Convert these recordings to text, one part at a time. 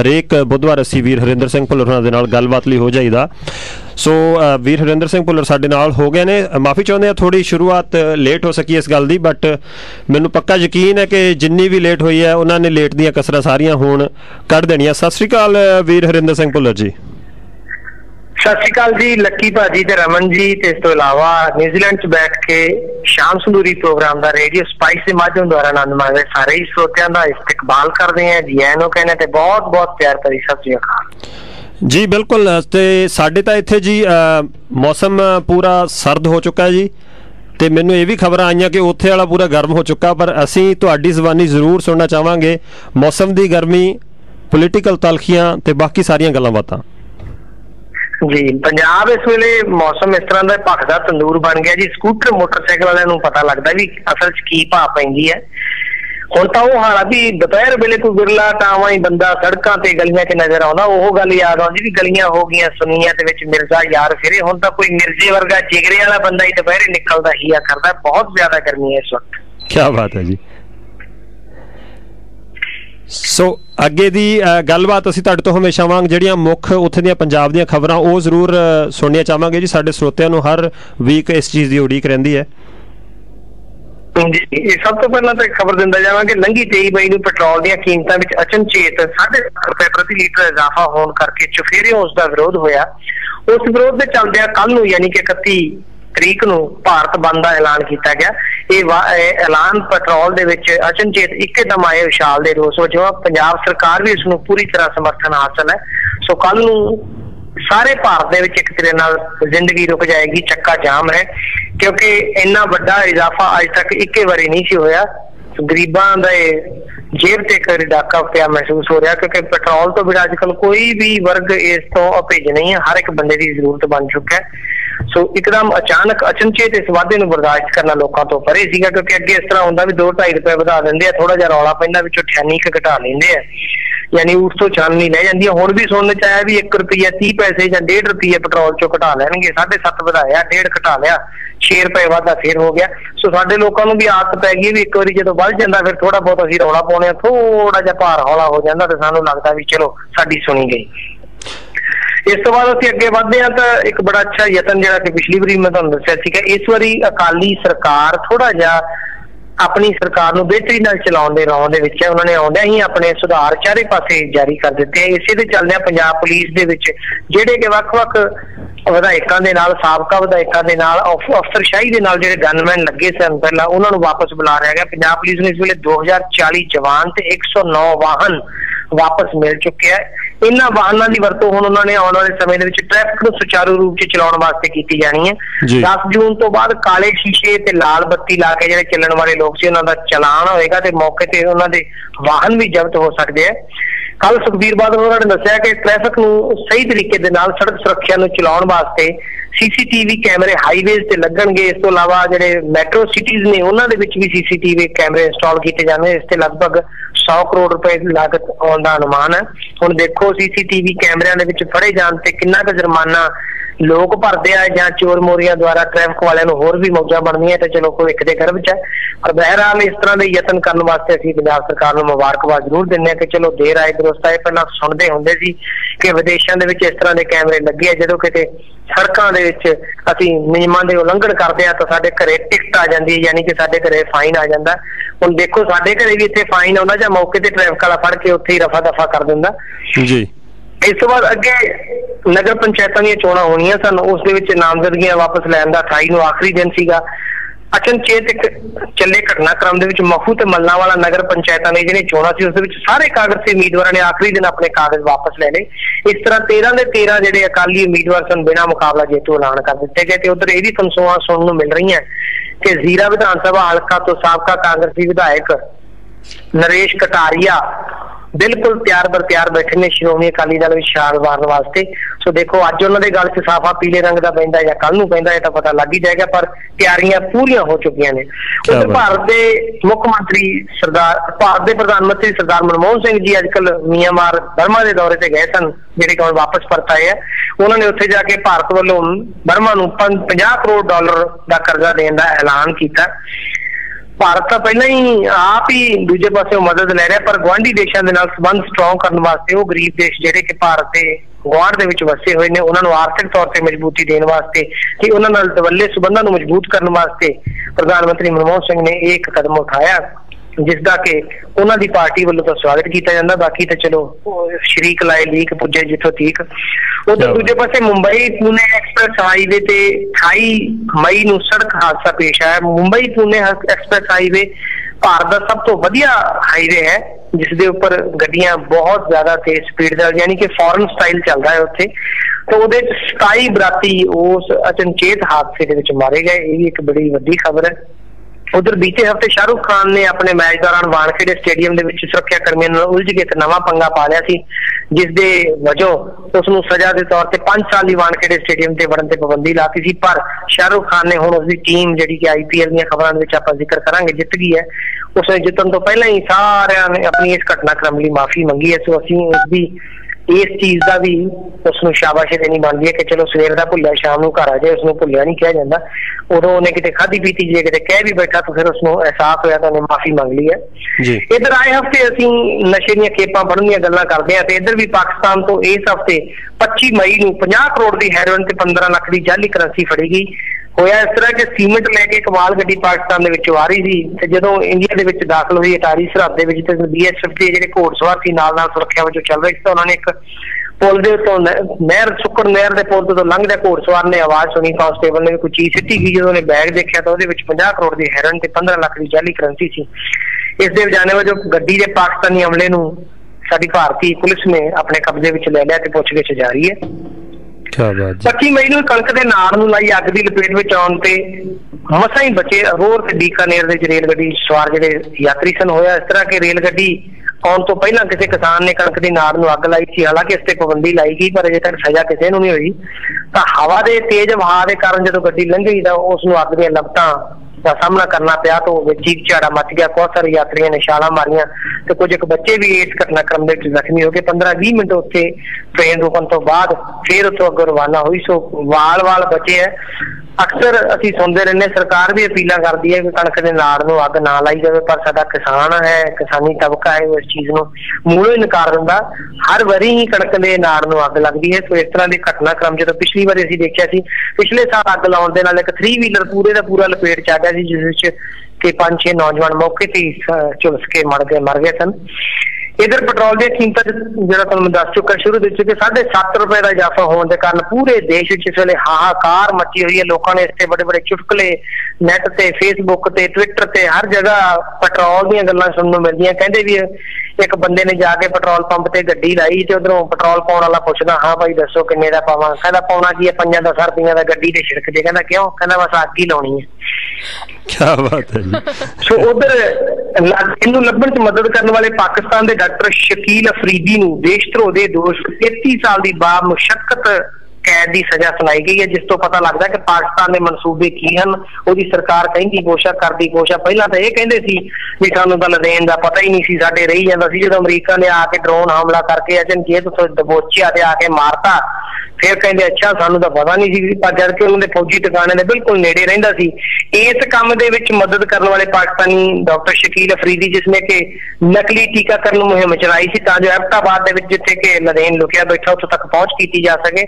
ਹਰੇਕ ਬੁੱਧਵਾਰ ਅਸੀਂ ਵੀਰ ਹਰਿੰਦਰ ਸਿੰਘ ਭੁੱਲਰ ਹੋਣਾ ਦੇ ਨਾਲ ਗੱਲਬਾਤ ਲਈ ਹੋ ਜਾਈਦਾ। ਸੋ ਵੀਰ ਹਰਿੰਦਰ ਸਿੰਘ ਭੁੱਲਰ ਸਾਡੇ ਨਾਲ ਹੋ ਗਏ ਨੇ। ਮਾਫੀ ਚਾਹੁੰਦੇ ਆ ਥੋੜੀ ਸ਼ੁਰੂਆਤ ਲੇਟ ਹੋ ਸਕੀ ਇਸ ਗੱਲ ਦੀ ਬਟ ਮੈਨੂੰ ਪੱਕਾ ਯਕੀਨ ਹੈ ਕਿ ਜਿੰਨੀ ਵੀ ਲੇਟ ਹੋਈ ਹੈ, ਉਹਨਾਂ ਨੇ ਲੇਟ ਦੀਆਂ ਕਸਰਾਂ ਸਾਰੀਆਂ ਹੁਣ ਕੱਢ ਦੇਣੀਆਂ। ਸਤਿ ਸ੍ਰੀ ਅਕਾਲ ਵੀਰ ਹਰਿੰਦਰ ਸਿੰਘ ਭੁੱਲਰ ਜੀ। ਸਤਿ ਸ਼੍ਰੀ ਅਕਾਲ ਜੀ, ਲੱਕੀ ਭਾਜੀ ਤੇ ਰਮਨ ਜੀ ਤੇ ਇਸ ਤੋਂ ਇਲਾਵਾ ਨਿਊਜ਼ੀਲੈਂਡ 'ਚ ਬੈਠ ਕੇ ਸ਼ਾਮ ਸੰਦੂਰੀ ਪ੍ਰੋਗਰਾਮ ਦਾ ਰੇਡੀਓ ਸਪਾਈਸ ਦੇ ਮਾਧਿਅਮ ਦੁਆਰਾ ਆਨੰਦ ਮਾਣਦੇ ਸਾਰੇ ਹੀ ਸਰੋਤਿਆਂ ਦਾ ਇਸਤਕਬਾਲ ਕਰਦੇ ਹਾਂ, ਜੀ ਐਨੋ ਕਹਿੰਦੇ ਤੇ ਬਹੁਤ ਬਹੁਤ ਪਿਆਰ ਭਰੀ ਸਤਿ ਸ਼੍ਰੀ ਅਕਾਲ। ਜੀ, ਬਿਲਕੁਲ, ਤੇ ਸਾਡੇ ਤਾਂ ਇੱਥੇ ਜੀ ਮੌਸਮ ਪੂਰਾ ਸਰਦ ਹੋ ਚੁੱਕਾ ਜੀ। ਤੇ ਮੈਨੂੰ ਇਹ ਵੀ ਖਬਰਾਂ ਆਈਆਂ ਕਿ ਉੱਥੇ ਵਾਲਾ ਪੂਰਾ ਗਰਮ ਹੋ ਚੁੱਕਾ, ਪਰ ਅਸੀਂ ਤੁਹਾਡੀ ਜ਼ੁਬਾਨੀ ਜ਼ਰੂਰ ਸੁਣਨਾ ਚਾਹਾਂਗੇ। ਮੌਸਮ ਦੀ ਗਰਮੀ ਪੋਲੀਟੀਕਲ ਤਲਖੀਆਂ ਤੇ ਬਾਕੀ ਸਾਰੀਆਂ ਗੱਲਾਂ ਬਾਤਾਂ। ਜੀ। ਪੰਜਾਬ ਇਸ ਵੇਲੇ ਮੌਸਮ ਇਸ ਤਰ੍ਹਾਂ ਦਾ ਭਖਦਾ ਤੰਦੂਰ ਬਣ ਗਿਆ ਜੀ। ਸਕੂਟਰ ਮੋਟਰਸਾਈਕਲ ਵਾਲਿਆਂ ਨੂੰ ਪਤਾ ਲੱਗਦਾ ਵੀ ਅਸਲ 'ਚ ਕੀ ਭਾਅ ਪੈਂਦੀ ਹੈ। ਹੁਣ ਤਾਂ ਉਹ ਹਾਲ ਵੀ ਦੁਪਹਿਰ ਵੇਲੇ ਕੋਈ ਬਿਰਲਾ ਟਾਵਾਂ ਹੀ ਬੰਦਾ ਸੜਕਾਂ ਤੇ ਗਲੀਆਂ 'ਚ ਨਜ਼ਰ ਆਉਂਦਾ ਉਹ ਗੱਲ ਯਾਦ ਆਉਂਦੀ ਵੀ ਗਲੀਆਂ ਹੋ ਗਈਆਂ ਸੁਨੀਆਂ ਦੇ ਵਿੱਚ ਮਿਰਜ਼ਾ ਯਾਰ ਫਿਰੇ। ਹੁਣ ਤਾਂ ਕੋਈ ਮਿਰਜ਼ੇ ਵਰਗਾ ਜਿਗਰੇ ਵਾਲਾ ਬੰਦਾ ਹੀ ਦੁਪਹਿਰੇ ਨਿਕਲਦਾ ਹੀ ਆ ਕਰਦਾ। ਬਹੁਤ ਜ਼ਿਆਦਾ ਗਰਮੀ ਹੈ ਇਸ ਵਕਤ। ਕੀ ਬਾਤ ਹੈ ਜੀ। ਸੋ ਅੱਗੇ ਦੀ ਗੱਲਬਾਤ ਅਸੀਂ ਤੁਹਾਡੇ ਤੋਂ ਹਮੇਸ਼ਾ ਵਾਂਗ ਜਿਹੜੀਆਂ ਮੁੱਖ ਉੱਥੇ ਦੀਆਂ ਪੰਜਾਬ ਦੀਆਂ ਖਬਰਾਂ ਉਹ ਜ਼ਰੂਰ ਅ, ਸੁਣਨੀਆਂ ਚਾਹਾਂਗੇ ਜੀ। ਸਾਡੇ ਸਰੋਤਿਆਂ ਨੂੰ ਹਰ ਵੀਕ ਇਸ ਚੀਜ਼ ਦੀ ਉਡੀਕ ਰਹਿੰਦੀ ਹੈ। ਜੀ ਇਹ ਸਭ ਤੋਂ ਪਹਿਲਾਂ ਤਾਂ ਖਬਰ ਦਿੰਦਾ ਜਾਵਾਂ ਕਿ ਲੰਘੀ 23 ਮਈ ਨੂੰ ਪੈਟਰੋਲ ਦੀਆਂ ਕੀਮਤਾਂ ਵਿੱਚ ਅਚਨਚੇਤ 7.5 ਰੁਪਏ ਪ੍ਰਤੀ ਲੀਟਰ ਇਜ਼ਾਫਾ ਹੋਣ ਕਰਕੇ ਚੁਫੇਰਿਓਂ ਉਸ ਦਾ ਵਿਰੋਧ ਹੋਇਆ। ਉਸ ਵਿਰੋਧ ਦੇ ਚੱਲਦਿਆਂ ਕੱਲ ਨੂੰ ਯਾਨੀ ਕਿ 31 ਤਰੀਕ ਨੂੰ ਭਾਰਤ ਬੰਦ ਦਾ ਐਲਾਨ ਕੀਤਾ ਗਿਆ। ਇਹ ਐਲਾਨ ਪੈਟਰੋਲ ਦੇ ਵਿੱਚ ਅਚਨਚੇਤ ਇੱਕਦਮ ਆਏ ਵਿਸ਼ਾਲ ਦੇ ਰੋਸ ਵਜੋਂ ਪੰਜਾਬ ਸਰਕਾਰ ਵੀ ਇਸ ਨੂੰ ਪੂਰੀ ਤਰ੍ਹਾਂ ਸਮਰਥਨ ਹਾਸਲ ਹੈ। ਸੋ ਕੱਲ ਨੂੰ ਸਾਰੇ ਭਾਰਤ ਦੇ ਵਿੱਚ ਇੱਕ ਤਰੀਕੇ ਨਾਲ ਜ਼ਿੰਦਗੀ ਰੁਕ ਜਾਏਗੀ, ਚੱਕਾ ਜਾਮ ਹੈ। ਕਿਉਂਕਿ ਇੰਨਾ ਵੱਡਾ ਇਜ਼ਾਫਾ ਅੱਜ ਤੱਕ ਇੱਕੇ ਵਾਰੀ ਨਹੀਂ ਸੀ ਹੋਇਆ। ਗਰੀਬਾਂ ਦਾ ਜੇਬ ਤੇ ਇੱਕ ਡਾਕਾ ਪਿਆ ਮਹਿਸੂਸ ਹੋ ਰਿਹਾ, ਕਿਉਂਕਿ ਪੈਟਰੋਲ ਤੋਂ ਬਿਨਾਂ ਅੱਜਕੱਲ ਕੋਈ ਵੀ ਵਰਗ ਇਸ ਤੋਂ ਅਭਿਜ ਨਹੀਂ ਹੈ। ਹਰ ਇੱਕ ਬੰਦੇ ਦੀ ਜ਼ਰੂਰਤ ਬਣ ਚੁੱਕਾ ਹੈ। ਸੋ ਇੱਕਦਮ ਅਚਾਨਕ ਅਚਨਚੇਤ ਇਸ ਵਾਧੇ ਨੂੰ ਬਰਦਾਸ਼ਤ ਕਰਨਾ ਲੋਕਾਂ ਤੋਂ ਪਰੇ ਸੀਗਾ, ਕਿਉਂਕਿ ਅੱਗੇ ਇਸ ਤਰ੍ਹਾਂ ਹੁੰਦਾ ਵੀ 2.5 ਰੁਪਏ ਵਧਾ ਦਿੰਦੇ ਆ ਥੋੜਾ ਜਿਹਾ ਰੌਲਾ ਪੈਂਦਾ ਵਿੱਚੋਂ 98 ਕੁ ਘਟਾ ਲੈਂਦੇ ਆ। ਯਾਨੀ ਉਸ ਤੋਂ ਚਾਨਣੀ ਲੈ ਜਾਂਦੀ ਆ ਹੁਣ ਵੀ ਸੁਣਨ ਚ ਆਇਆ ਵੀ 1 ਰੁਪਿਆ 30 ਪੈਸੇ ਜਾਂ 1.5 ਰੁਪਏ ਪੈਟਰੋਲ ਚੋਂ ਘਟਾ ਲੈਣਗੇ 7.5 ਵਧਾਇਆ 1.5 ਘਟਾ ਲਿਆ 6 ਰੁਪਏ ਵਾਧਾ ਫੇਰ ਹੋ ਗਿਆ। ਸੋ ਸਾਡੇ ਲੋਕਾਂ ਨੂੰ ਵੀ ਆਦਤ ਪੈ ਗਈ ਵੀ ਇੱਕ ਵਾਰੀ ਜਦੋਂ ਵੱਧ ਜਾਂਦਾ ਫਿਰ ਥੋੜਾ ਬਹੁਤ ਅਸੀਂ ਰੌਲਾ ਪਾਉਣੇ ਆ ਥੋੜਾ ਜਿਹਾ ਭਾਰ ਹੌਲਾ ਹੋ ਜਾਂਦਾ ਤੇ ਸਾਨੂੰ ਲੱਗਦਾ ਵੀ ਚਲੋ ਸਾਡੀ ਸੁਣੀ ਗਈ। ਇਸ ਤੋਂ ਬਾਅਦ ਅਸੀਂ ਅੱਗੇ ਵਧਦੇ ਹਾਂ ਤਾਂ ਇੱਕ ਬੜਾ ਅੱਛਾ ਯਤਨ ਜਿਹੜਾ ਕਿ ਪਿਛਲੀ ਵਾਰੀ ਮੈਂ ਤੁਹਾਨੂੰ ਦੱਸਿਆ ਸੀਗਾ, ਇਸ ਵਾਰੀ ਅਕਾਲੀ ਸਰਕਾਰ ਥੋੜਾ ਜਿਹਾ ਆਪਣੀ ਸਰਕਾਰ ਨੂੰ ਬਿਹਤਰੀ ਨਾਲ ਚਲਾਉਣ ਦੇ ਰੌਂ ਦੇ ਵਿੱਚ ਹੈ। ਉਹਨਾਂ ਨੇ ਆਉਂਦਿਆਂ ਹੀ ਆਪਣੇ ਸੁਧਾਰ ਚਾਰੇ ਪਾਸੇ ਜਾਰੀ ਕਰ ਦਿੱਤੇ ਆ ਇਸੇ ਦੇ ਚੱਲਦਿਆਂ ਪੰਜਾਬ ਪੁਲਿਸ ਦੇ ਵਿੱਚ ਜਿਹੜੇ ਕਿ ਵੱਖ-ਵੱਖ ਵਿਧਾਇਕਾਂ ਦੇ ਨਾਲ, ਸਾਬਕਾ ਵਿਧਾਇਕਾਂ ਦੇ ਨਾਲ ਅਫਸਰਸ਼ਾਹੀ ਦੇ ਨਾਲ ਜਿਹੜੇ ਗਨਮੈਨ ਲੱਗੇ ਸਨ ਪਹਿਲਾਂ, ਉਹਨਾਂ ਨੂੰ ਵਾਪਸ ਬੁਲਾ ਰਿਹਾ ਗਿਆ। ਪੰਜਾਬ ਪੁਲਿਸ ਨੂੰ ਇਸ ਵੇਲੇ 2040 ਜਵਾਨ ਤੇ 109 ਵਾਹਨ ਵਾਪਸ ਮਿਲ ਚੁੱਕਿਆ ਹੈ। ਇਹਨਾਂ ਵਾਹਨਾਂ ਦੀ ਵਰਤੋਂ ਹੁਣ ਉਹਨਾਂ ਨੇ ਆਉਣ ਵਾਲੇ ਸਮੇਂ ਦੇ ਵਿੱਚ ਟ੍ਰੈਫਿਕ ਨੂੰ ਸੁਚਾਰੂ ਰੂਪ 'ਚ ਚਲਾਉਣ ਵਾਸਤੇ ਕੀਤੀ ਜਾਣੀ ਹੈ। ਜੀ। 10 ਜੂਨ ਤੋਂ ਬਾਅਦ ਕਾਲੇ ਸ਼ੀਸ਼ੇ ਤੇ ਲਾਲ ਬੱਤੀ ਲਾ ਕੇ ਜਿਹੜੇ ਚੱਲਣ ਵਾਲੇ ਲੋਕ ਸੀ ਉਹਨਾਂ ਦਾ ਚਲਾਨ ਹੋਏਗਾ ਤੇ ਮੌਕੇ ਤੇ ਉਹਨਾਂ ਦੇ ਵਾਹਨ ਵੀ ਜ਼ਬਤ ਹੋ ਸਕਦੇ ਆ ਕੱਲ ਸੁਖਬੀਰ ਬਾਦਲ ਉਹਨਾਂ ਨੇ ਦੱਸਿਆ ਕਿ ਟ੍ਰੈਫਿਕ ਨੂੰ ਸਹੀ ਤਰੀਕੇ ਦੇ ਨਾਲ ਸੜਕ ਸੁਰੱਖਿਆ ਨੂੰ ਚਲਾਉਣ ਵਾਸਤੇ ਸੀਸੀਟੀਵੀ ਕੈਮਰੇ ਹਾਈਵੇਜ਼ ਤੇ ਲੱਗਣਗੇ। ਇਸ ਤੋਂ ਇਲਾਵਾ ਜਿਹੜੇ ਮੈਟਰੋ ਸਿਟੀਜ਼ ਨੇ ਉਹਨਾਂ ਦੇ ਵਿੱਚ ਵੀ ਸੀਸੀਟੀਵੀ ਕੈਮਰੇ ਇੰਸਟਾਲ ਕੀਤੇ ਜਾਣਗੇ। ਇਸ ਤੇ ਲਗਭਗ 100 ਕਰੋੜ ਰੁਪਏ ਦੀ ਲਾਗਤ ਆਉਣ ਦਾ ਅਨੁਮਾਨ ਹੈ। ਹੁਣ ਦੇਖੋ ਸੀਸੀਟੀਵੀ ਕੈਮਰਿਆਂ ਦੇ ਵਿੱਚ ਫੜੇ ਜਾਣ ਤੇ ਕਿੰਨਾ ਕੁ ਜੁਰਮਾਨਾ ਲੋਕ ਭਰਦੇ ਆ ਜਾਂ ਚੋਰ ਮੋਰੀਆਂ ਦੁਆਰਾ ਟ੍ਰੈਫਿਕ ਵਾਲਿਆਂ ਨੂੰ ਹੋਰ ਵੀ ਮੌਜਾਂ ਬਣਦੀਆਂ ਤੇ ਚਲੋ ਕੋਈ ਇੱਕ ਦੇ ਗਰਭ ਚ ਹੈ। ਪਰ ਬਹਿਰਹਾਲ ਇਸ ਤਰ੍ਹਾਂ ਦੇ ਯਤਨ ਕਰਨ ਵਾਸਤੇ ਅਸੀਂ ਪੰਜਾਬ ਸਰਕਾਰ ਨੂੰ ਮੁਬਾਰਕਬਾਦ ਜ਼ਰੂਰ ਦਿੰਦੇ ਹਾਂ ਕਿ ਚਲੋ ਦੇਰ ਆਏ, ਦਰੁਸਤ ਆਏ। ਪਹਿਲਾਂ ਸੁਣਦੇ ਹੁੰਦੇ ਸੀ ਕਿ ਵਿਦੇਸ਼ਾਂ ਦੇ ਵਿੱਚ ਇਸ ਤਰ੍ਹਾਂ ਦੇ ਕੈਮਰੇ ਲੱਗੇ ਆ। ਜਦੋਂ ਕਿਤੇ ਸੜਕਾਂ ਦੇ ਵਿੱਚ ਅਸੀਂ ਨਿਯਮਾਂ ਦੇ ਉਲੰਘਣ ਕਰਦੇ ਆ ਤਾਂ ਸਾਡੇ ਘਰੇ ਟਿਕਟ ਆ ਜਾਂਦੀ ਹੈ, ਯਾਨੀ ਕਿ ਸਾਡੇ ਘਰੇ ਫਾਈਨ ਆ ਜਾਂਦਾ। ਹੁਣ ਦੇਖੋ ਸਾਡੇ ਘਰੇ ਵੀ ਇੱਥੇ ਫਾਈਨ ਆਉਂਦਾ ਜਾਂ ਮੌਕੇ ਤੇ ਟ੍ਰੈਫਿਕ ਵਾਲਾ ਫੜ ਕੇ ਉੱਥੇ ਹੀ ਰਫਾ ਦਫਾ ਕਰ ਦਿੰਦਾ। ਜੀ। ਇਸ ਤੋਂ ਬਾਅਦ ਅੱਗੇ ਨਗਰ ਪੰਚਾਇਤਾਂ ਦੀਆਂ ਚੋਣਾਂ ਹੋਣੀਆਂ ਸਨ, ਉਸ ਦੇ ਵਿੱਚ ਨਾਮਜ਼ਦਗੀਆਂ ਵਾਪਸ ਲੈਣ ਦਾ 28 ਨੂੰ ਆਖਰੀ ਦਿਨ ਸੀਗਾ। ਅਚਨਚੇਤ ਇੱਕ ਚੱਲੇ ਘਟਨਾਕ੍ਰਮ ਦੇ ਵਿੱਚ ਮਖੂ ਤੇ ਮੱਲਾਂ ਵਾਲਾ ਨਗਰ ਪੰਚਾਇਤਾਂ ਨੇ ਜਿਹੜੇ ਚੋਣਾਂ ਸੀ, ਉਸ ਦੇ ਵਿੱਚ ਸਾਰੇ ਕਾਂਗਰਸੀ ਉਮੀਦਵਾਰਾਂ ਨੇ ਆਖਰੀ ਦਿਨ ਆਪਣੇ ਕਾਗਜ਼ ਵਾਪਸ ਲੈ ਲਏ। ਇਸ ਤਰ੍ਹਾਂ 13 ਦੇ 13 ਜਿਹੜੇ ਅਕਾਲੀ ਉਮੀਦਵਾਰ ਸਨ, ਬਿਨਾਂ ਮੁਕਾਬਲਾ ਜੇਤੂ ਐਲਾਨ ਕਰ ਦਿੱਤੇ ਗਏ ਤੇ ਉਧਰ ਇਹ ਵੀ ਫਨਸੂਆਂ ਸੁਣਨ ਨੂੰ ਮਿਲ ਰਹੀਆਂ ਕਿ ਜ਼ੀਰਾ ਵਿਧਾਨ ਸਭਾ, ਹਲਕਾ ਤੋਂ ਸਾਬਕਾ ਕਾਂਗਰਸੀ ਵਿਧਾਇਕ ਨਰੇਸ਼ ਕਟਾਰੀਆ ਬਿਲਕੁਲ ਤਿਆਰ ਬਰ ਤਿਆਰ ਬੈਠੇ ਨੇ ਸ਼੍ਰੋਮਣੀ ਅਕਾਲੀ ਦਲ ਵਿੱਚ ਛਾਲ ਮਾਰਨ ਵਾਸਤੇ। ਸੋ ਦੇਖੋ ਅੱਜ ਉਹਨਾਂ ਦੇ ਗਲ 'ਚ ਸਾਫਾ ਪੀਲੇ ਰੰਗ ਦਾ ਪੈਂਦਾ ਜਾਂ ਕੱਲ ਨੂੰ ਪੈਂਦਾ ਇਹ ਤਾਂ ਪਤਾ ਲੱਗ ਹੀ ਜਾਏਗਾ ਪਰ ਤਿਆਰੀਆਂ ਪੂਰੀਆਂ ਹੋ ਚੁੱਕੀਆਂ ਨੇ। ਉਧਰ। ਭਾਰਤ ਦੇ ਮੁੱਖ ਮੰਤਰੀ ਸਰਦਾਰ ਭਾਰਤ ਦੇ ਪ੍ਰਧਾਨ ਮੰਤਰੀ ਸਰਦਾਰ ਮਨਮੋਹਨ ਸਿੰਘ ਜੀ ਅੱਜਕੱਲ ਮਿਆਂਮਾਰ ਬਰਮਾ ਦੇ ਦੌਰੇ ਤੇ ਗਏ ਸਨ ਜਿਹੜੇ ਕਿ ਹੁਣ ਵਾਪਸ ਪਰਤ ਆਏ ਆ। ਉਹਨਾਂ ਨੇ ਉੱਥੇ ਜਾ ਕੇ ਭਾਰਤ ਵੱਲੋਂ ਬਰਮਾ ਨੂੰ ਪੰ- 50 ਕਰੋੜ ਡਾਲਰ ਦਾ ਕਰਜ਼ਾ ਦੇਣ ਦਾ ਐਲਾਨ ਕੀਤਾ। ਭਾਰਤ ਤਾਂ ਪਹਿਲਾਂ ਹੀ ਆਪ ਹੀ ਦੂਜੇ ਪਾਸੇ ਮਦਦ ਲੈ ਰਿਹਾ, ਪਰ ਗਵਾਂਢੀ ਦੇਸ਼ਾਂ ਦੇ ਨਾਲ ਸੰਬੰਧ ਸਟਰੋਂਗ ਕਰਨ ਵਾਸਤੇ ਉਹ ਗਰੀਬ ਦੇਸ਼ ਜਿਹੜੇ ਕਿ ਭਾਰਤ ਦੇ ਗੁਆਂਢ ਦੇ ਵਿੱਚ ਵਸੇ ਹੋਏ ਨੇ, ਉਹਨਾਂ ਨੂੰ ਆਰਥਿਕ ਤੌਰ ਤੇ ਮਜ਼ਬੂਤੀ ਦੇਣ ਵਾਸਤੇ ਤੇ ਉਹਨਾਂ ਨਾਲ ਦਵੱਲੇ ਸਬੰਧਾਂ ਨੂੰ ਮਜ਼ਬੂਤ ਕਰਨ ਵਾਸਤੇ ਪ੍ਰਧਾਨ ਮੰਤਰੀ ਮਨਮੋਹਨ ਸਿੰਘ ਨੇ ਇਹ ਇੱਕ ਕਦਮ ਉਠਾਇਆ, ਜਿਸ ਦਾ ਕਿ ਉਹਨਾਂ ਦੀ ਪਾਰਟੀ ਵੱਲੋਂ ਤਾਂ ਸਵਾਗਤ ਕੀਤਾ ਜਾਂਦਾ, ਬਾਕੀ ਤਾਂ ਚਲੋ ਉਹ ਸ਼ਰੀਕ ਲਾਏ ਲੀਕ ਪੁੱਜੇ ਜਿੱਥੋਂ ਤੀਕ। ਕਿਆ ਦੂਜੇ ਪਾਸੇ ਮੁੰਬਈ ਪੁਣੇ ਐਕਸਪ੍ਰੈਸ ਹਾਈਵੇ ਤੇ 28 ਮਈ ਨੂੰ ਸੜਕ ਹਾਦਸਾ ਪੇਸ਼ ਆਇਆ। ਮੁੰਬਈ ਪੁਣੇ ਐਕਸਪ੍ਰੈਸ ਹਾਈਵੇ ਭਾਰਤ ਦਾ ਸਭ ਤੋਂ ਵਧੀਆ ਹਾਈਵੇ ਹੈ ਜਿਸ ਦੇ ਉੱਪਰ ਗੱਡੀਆਂ ਬਹੁਤ ਜ਼ਿਆਦਾ ਤੇਜ਼ ਸਪੀਡ ਨਾਲ ਯਾਨੀ ਕਿ ਫੋਰਨ ਸਟਾਈਲ ਚੱਲਦਾ ਹੈ ਉੱਥੇ। ਤਾਂ ਉਹਦੇ ਚ 27 ਬਰਾਤੀ ਉਸ ਅਚਨਚੇਤ ਹਾਦਸੇ ਦੇ ਵਿੱਚ ਮਾਰੇ ਗਏ। ਇਹ ਵੀ ਇੱਕ ਬੜੀ ਵੱਡੀ ਖਬਰ ਹੈ। ਉਧਰ ਬੀਤੇ ਹਫ਼ਤੇ ਸ਼ਾਹਰੁਖ ਖਾਨ ਨੇ ਆਪਣੇ ਮੈਚ ਦੌਰਾਨ ਵਾਨਖੇੜੇ ਸਟੇਡੀਅਮ ਦੇ ਵਿੱਚ ਸੁਰੱਖਿਆ ਕਰਮੀਆਂ ਨਾਲ ਉਲਝ ਕੇ ਇੱਕ ਨਵਾਂ ਪੰਗਾ ਪਾ ਲਿਆ ਸੀ, ਜਿਸ ਦੇ ਵਜੋਂ ਉਸ ਨੂੰ ਸਜ਼ਾ ਦੇ ਤੌਰ ਤੇ 5 ਸਾਲ ਲਈ ਵਾਨਖੇੜੇ ਸਟੇਡੀਅਮ ਤੇ ਵੜਨ ਤੇ ਪਾਬੰਦੀ ਲਾਤੀ ਸੀ, ਪਰ ਸ਼ਾਹਰੁਖ ਖਾਨ ਨੇ ਹੁਣ ਉਸ ਦੀ ਟੀਮ ਜਿਹੜੀ ਕਿ ਆਈਪੀਐਲ ਦੀਆਂ ਖਬਰਾਂ ਦੇ ਵਿੱਚ ਆਪਾਂ ਜ਼ਿਕਰ ਕਰਾਂਗੇ, ਜਿੱਤ ਗਈ ਹੈ। ਉਸਨੇ ਜਿੱਤਣ ਤੋਂ ਪਹਿਲਾਂ ਹੀ ਸਾਰਿਆਂ ਨੇ ਆਪਣੀ ਇਸ ਘਟਨਾਕ੍ਰਮ ਲਈ ਮਾਫੀ ਮੰਗੀ ਹੈ, ਸੋ ਅਸੀਂ ਉਸ ਦੀ ਇਸ ਚੀਜ਼ ਦਾ ਵੀ ਉਸ ਨੂੰ ਸ਼ਾਬਾਸ਼ ਦੇਣੀ ਬਣਦੀ ਹੈ ਕਿ ਚਲੋ ਸਵੇਰ ਦਾ ਭੁੱਲਿਆ ਸ਼ਾਮ ਨੂੰ ਘਰ ਆ ਜਾਏ ਉਸ ਨੂੰ ਭੁੱਲਿਆ ਨਹੀਂ ਕਿਹਾ ਜਾਂਦਾ। ਉਦੋਂ ਉਹਨੇ ਕਿਤੇ ਖਾਧੀ ਪੀਤੀ ਜੇ ਕਿਤੇ ਕਹਿ ਵੀ ਬੈਠਾ ਤਾਂ ਫਿਰ ਉਸ ਨੂੰ ਅਹਿਸਾਸ ਹੋਇਆ ਤਾਂ ਉਹਨੇ ਮਾਫੀ ਮੰਗ ਲਈ ਹੈ। ਜੀ। ਇਧਰ ਆਏ ਹਫ਼ਤੇ ਅਸੀਂ ਨਸ਼ੇ ਦੀਆਂ ਖੇਪਾਂ ਫੜਨ ਦੀਆਂ ਗੱਲਾਂ ਕਰਦੇ ਹਾਂ ਤੇ ਇਧਰ ਵੀ ਪਾਕਿਸਤਾਨ ਤੋਂ ਇਸ ਹਫ਼ਤੇ 25 ਮਈ ਨੂੰ 50 ਕਰੋੜ ਦੀ ਹੈਰੋਇਨ ਤੇ 15 ਲੱਖ ਦੀ ਜਾਲੀ ਕਰੰਸੀ ਫੜੀ ਗਈ। ਹੋਇਆ ਇਸ ਤਰ੍ਹਾਂ ਕਿ ਸੀਮੈਂਟ ਲੈ ਕੇ ਕਮਾਲ ਗੱਡੀ ਪਾਕਿਸਤਾਨ ਦੇ ਵਿੱਚ ਆ ਰਹੀ ਸੀ ਤੇ ਜਦੋਂ ਇੰਡੀਆ ਦੇ ਵਿੱਚ ਦਾਖਲ ਹੋਈ ਅਟਾਰੀ ਸਰਹੱਦ ਦੇ ਵਿੱਚ ਤੇ ਬੀਐਸਐਫ ਦੇ ਜਿਹੜੇ ਘੋੜਸਵਾਰ ਸੀ ਨਾਲ ਨਾਲ ਸੁਰੱਖਿਆ ਵਜੋਂ ਚੱਲ ਰਹੇ ਸੀ ਤਾਂ ਉਹਨਾਂ ਨੇ ਇੱਕ ਪੁਲ ਦੇ ਉੱਤੋਂ ਨਹਿਰ, ਸੁੱਕੜ ਨਹਿਰ ਦੇ ਪੁਲ ਤੋਂ ਲੰਘਦੇ ਘੋੜਸਵਾਰ ਨੇ ਆਵਾਜ਼ ਸੁਣੀ ਕਾਂਸਟੇਬਲ ਨੇ ਵੀ ਕੋਈ ਚੀਜ਼ ਸਿੱਟੀ ਗਈ ਜਦੋਂ ਉਹਨੇ ਬੈਗ ਦੇਖਿਆ ਤਾਂ ਉਹਦੇ ਵਿੱਚ 50 ਕਰੋੜ ਦੀ ਹੈਰੋਇਨ ਤੇ 15 ਲੱਖ ਦੀ ਜਾਲੀ ਕਰੰਸੀ ਸੀ। ਇਸ ਦੇ ਵਜਾਣੇ ਵਜੋਂ ਗੱਡੀ ਦੇ ਪਾਕਿਸਤਾਨੀ ਅਮਲੇ ਨੂੰ ਸਾਡੀ ਭਾਰਤੀ ਪੁਲਿਸ ਨੇ ਆਪਣੇ ਕਬਜ਼ੇ ਵਿੱਚ ਲੈ ਲਿਆ ਤੇ ਪੁੱਛਗਿੱਛ ਜਾਰੀ ਹੈ। ਕੀ ਬਾਤ ਜੀ 25 ਮਈ ਨੂੰ ਕਣਕ ਦੇ ਨਾੜ ਨੂੰ ਲਾਈ ਅੱਗ ਦੀ ਲਪੇਟ ਵਿੱਚ ਆਉਣ ਤੇ ਮਸਾਂ ਹੀ ਬਚੇ ਅਬੋਰ ਤੇ ਬੀਕਾਨੇਰ ਦੇ ਰੇਲ ਗੱਡੀ ਸਵਾਰ ਜਿਹੜੇ ਯਾਤਰੀ ਸਨ, ਹੋਇਆ ਇਸ ਤਰ੍ਹਾਂ ਕਿ ਰੇਲ ਗੱਡੀ ਆਉਣ ਤੋਂ ਪਹਿਲਾਂ ਕਿਸੇ ਕਿਸਾਨ ਨੇ ਕਣਕ ਦੀ ਨਾੜ ਨੂੰ ਅੱਗ ਲਾਈ ਸੀ, ਹਾਲਾਂਕਿ ਇਸ ਤੇ ਪਾਬੰਦੀ ਲਾਈ ਗਈ, ਪਰ ਅਜੇ ਤੱਕ ਸਜ਼ਾ ਕਿਸੇ ਨੂੰ ਨਹੀਂ ਹੋਈ। ਤਾਂ ਹਵਾ ਦੇ ਤੇਜ਼ ਵਹਾਅ ਦੇ ਕਾਰਨ ਜਦੋਂ ਗੱਡੀ ਲੰਘੀ ਤਾਂ ਉਸ ਨੂੰ ਅੱਗ ਦੀਆਂ ਲਪਟਾਂ ਦਾ ਸਾਹਮਣਾ ਕਰਨਾ ਪਿਆ ਤਾਂ ਉਹ ਚੀਕ ਝਾੜਾ ਮੱਚ ਗਿਆ, ਬਹੁਤ ਸਾਰੇ ਯਾਤਰੀਆਂ ਨੇ ਛਾਲਾਂ ਮਾਰੀਆਂ ਤੇ ਕੁਝ ਇੱਕ ਬੱਚੇ ਵੀ ਇਸ ਘਟਨਾਕ੍ਰਮ ਦੇ ਵਿੱਚ ਜ਼ਖਮੀ ਹੋ ਗਏ। 15-20 ਮਿੰਟ ਉੱਥੇ ਟ੍ਰੇਨ ਰੁਕਣ ਤੋਂ ਬਾਅਦ ਫਿਰ ਉੱਥੋਂ ਅੱਗੇ ਰਵਾਨਾ ਹੋਈ। ਸੋ ਵਾਲ-ਵਾਲ ਬਚੇ ਹੈ। ਅਕਸਰ ਅਸੀਂ ਸੁਣਦੇ ਰਹਿੰਦੇ ਹਾਂ, ਸਰਕਾਰ ਵੀ ਅਪੀਲਾਂ ਕਰਦੀ ਹੈ ਕਿ ਕਣਕ ਦੇ ਨਾੜ ਨੂੰ ਅੱਗ ਨਾ ਲਾਈ ਜਾਵੇ ਪਰ ਸਾਡਾ ਕਿਸਾਨ ਹੈ ਕਿਸਾਨੀ ਤਬਕਾ ਹੈ ਉਹ ਇਸ ਚੀਜ਼ ਨੂੰ ਮੂਲੋਂ ਹੀ ਨਕਾਰ ਦਿੰਦਾ। ਹਰ ਵਾਰੀ ਹੀ ਕਣਕ ਦੇ ਨਾੜ ਨੂੰ ਅੱਗ ਲੱਗਦੀ ਹੈ। ਸੋ ਇਸ ਤਰ੍ਹਾਂ ਦੇ ਘਟਨਾਕ੍ਰਮ ਜਦੋਂ ਪਿਛਲੀ ਵਾਰੀ ਅਸੀਂ ਦੇਖਿਆ ਸੀ ਪਿਛਲੇ ਸਾਲ ਅੱਗ ਲਾਉਣ ਦੇ ਨਾਲ ਇੱਕ 3 ਵੀਲਰ ਪੂਰੇ ਦਾ ਪੂਰਾ ਲਪੇਟ ਚ ਆ ਗਿਆ ਸੀ ਜਿਸ ਵਿੱਚ ਕਿ ਪੰਜ ਛੇ ਨੌਜਵਾਨ ਮੌਕੇ ਤੇ ਝੁਲਸ ਕੇ ਮਰ ਗਏ ਮਰ ਗਏ ਸਨ। ਇਧਰ ਪੈਟਰੋਲ ਦੀਆਂ ਕੀਮਤਾਂ 'ਚ ਜਿਹੜਾ ਤੁਹਾਨੂੰ ਮੈਂ ਦੱਸ ਚੁੱਕਾ ਸ਼ੁਰੂ ਦੇ ਚੁੱਕੇ ਕਿ 7.5 ਰੁਪਏ ਦਾ ਇਜ਼ਾਫਾ ਹੋਣ ਦੇ ਕਾਰਨ ਪੂਰੇ ਦੇਸ਼ ਵਿੱਚ ਇਸ ਵੇਲੇ ਹਾਹਾਕਾਰ ਮੱਚੀ ਹੋਈ ਹੈ। ਲੋਕਾਂ ਨੇ ਇਸ ਤੇ ਬੜੇ ਬੜੇ ਚੁਟਕਲੇ ਨੈਟ ਤੇ ਫੇਸਬੁੱਕ ਤੇ ਟਵਿੱਟਰ ਤੇ, ਹਰ ਜਗ੍ਹਾ ਪੈਟਰੋਲ ਦੀਆਂ ਗੱਲਾਂ ਸੁਣਨ ਨੂੰ ਮਿਲਦੀਆਂ। ਕਹਿੰਦੇ ਵੀ ਇੱਕ ਬੰਦੇ ਨੇ ਜਾ ਕੇ ਪੈਟਰੋਲ ਪੰਪ ਤੇ ਗੱਡੀ ਲਾਈ ਤੇ ਉਧਰੋਂ ਪੈਟਰੋਲ ਪਾਉਣ ਵਾਲਾ ਪੁੱਛਦਾ ਹਾਂ ਭਾਈ ਦੱਸੋ ਕਿੰਨੇ ਦਾ ਪਾਵਾਂ? ਕਹਿੰਦਾ ਪਾਉਣਾ ਕੀ ਹੈ? ਪੰਜਾਂ ਦਸਾਂ ਰੁਪਈਆਂ ਦਾ ਗੱਡੀ ਤੇ ਛਿੜਕ ਜੇ ਕਹਿੰਦਾ ਕਿਉਂ? ਕਹਿੰਦਾ ਬਸ ਅੱਗ ਹੀ ਲਾਉਣੀ ਹੈ। ਕੀ ਬਾਤ ਹੈ ਜੀ। ਸੋ ਉਧਰ ਇਹਨੂੰ ਲੱਭਣ 'ਚ ਮਦਦ ਕਰਨ ਵਾਲੇ ਪਾਕਿਸਤਾਨ ਦੇ ਡਾਕਟਰ ਸ਼ਕੀਲ ਅਫਰੀਦੀ ਨੂੰ ਦੇਸ਼ ਧਰੋਹ ਦੇ ਦੋਸ਼ 33 ਸਾਲ ਦੀ ਬਾਬ ਮੁਸ਼ੱਕਤ ਕੈਦ ਦੀ ਸਜ਼ਾ ਸੁਣਾਈ ਗਈ ਹੈ, ਜਿਸ ਤੋਂ ਪਤਾ ਲੱਗਦਾ ਕਿ ਪਾਕਿਸਤਾਨ ਦੇ ਮਨਸੂਬੇ ਕੀ ਹਨ। ਉਹਦੀ ਸਰਕਾਰ ਕਹਿੰਦੀ ਕੋਸ਼ਿਸ਼ ਕਰਦੀ, ਕੋਸ਼ਿਸ਼ ਪਹਿਲਾਂ ਤਾਂ ਇਹ ਕਹਿੰਦੇ ਸੀ ਵੀ ਸਾਨੂੰ ਤਾਂ ਲਦੇਨ ਦਾ ਪਤਾ ਹੀ ਨਹੀਂ ਸੀ, ਸਾਡੇ ਰਹੀ ਜਾਂਦਾ ਸੀ। ਜਦੋਂ ਅਮਰੀਕਾ ਨੇ ਆ ਕੇ ਡਰੋਨ ਹਮਲਾ ਕਰਕੇ ਅਚਨਚੇਤ ਦਬੋਚਿਆ ਤੇ ਆ ਕੇ ਮਾਰਤਾ, ਫਿਰ ਕਹਿੰਦੇ, ਅੱਛਾ, ਸਾਨੂੰ ਤਾਂ ਪਤਾ ਨਹੀਂ ਸੀ ਪਰ ਜਦ ਕਿ ਉਹਨਾਂ ਦੇ ਫੌਜੀ ਟਿਕਾਣੇ ਦੇ ਬਿਲਕੁਲ ਨੇੜੇ ਰਹਿੰਦਾ ਸੀ। ਇਸ ਕੰਮ ਦੇ ਵਿੱਚ ਮਦਦ ਕਰਨ ਵਾਲੇ ਪਾਕਿਸਤਾਨੀ ਡਾਕਟਰ ਸ਼ਕੀਲ ਅਫਰੀਦੀ, ਜਿਸ ਨੇ ਕਿ ਨਕਲੀ ਟੀਕਾਕਰਨ ਮੁਹਿੰਮ ਚਲਾਈ ਸੀ, ਤਾਂ ਜੋ ਅਹਿਮਦਾਬਾਦ ਦੇ ਵਿੱਚ ਜਿੱਥੇ ਕਿ ਲਦੇਨ ਲੁਕਿਆ ਬੈਠਾ, ਉੱਥੋਂ ਤੱਕ ਪਹੁੰਚ ਕੀਤੀ ਜਾ ਸਕੇ।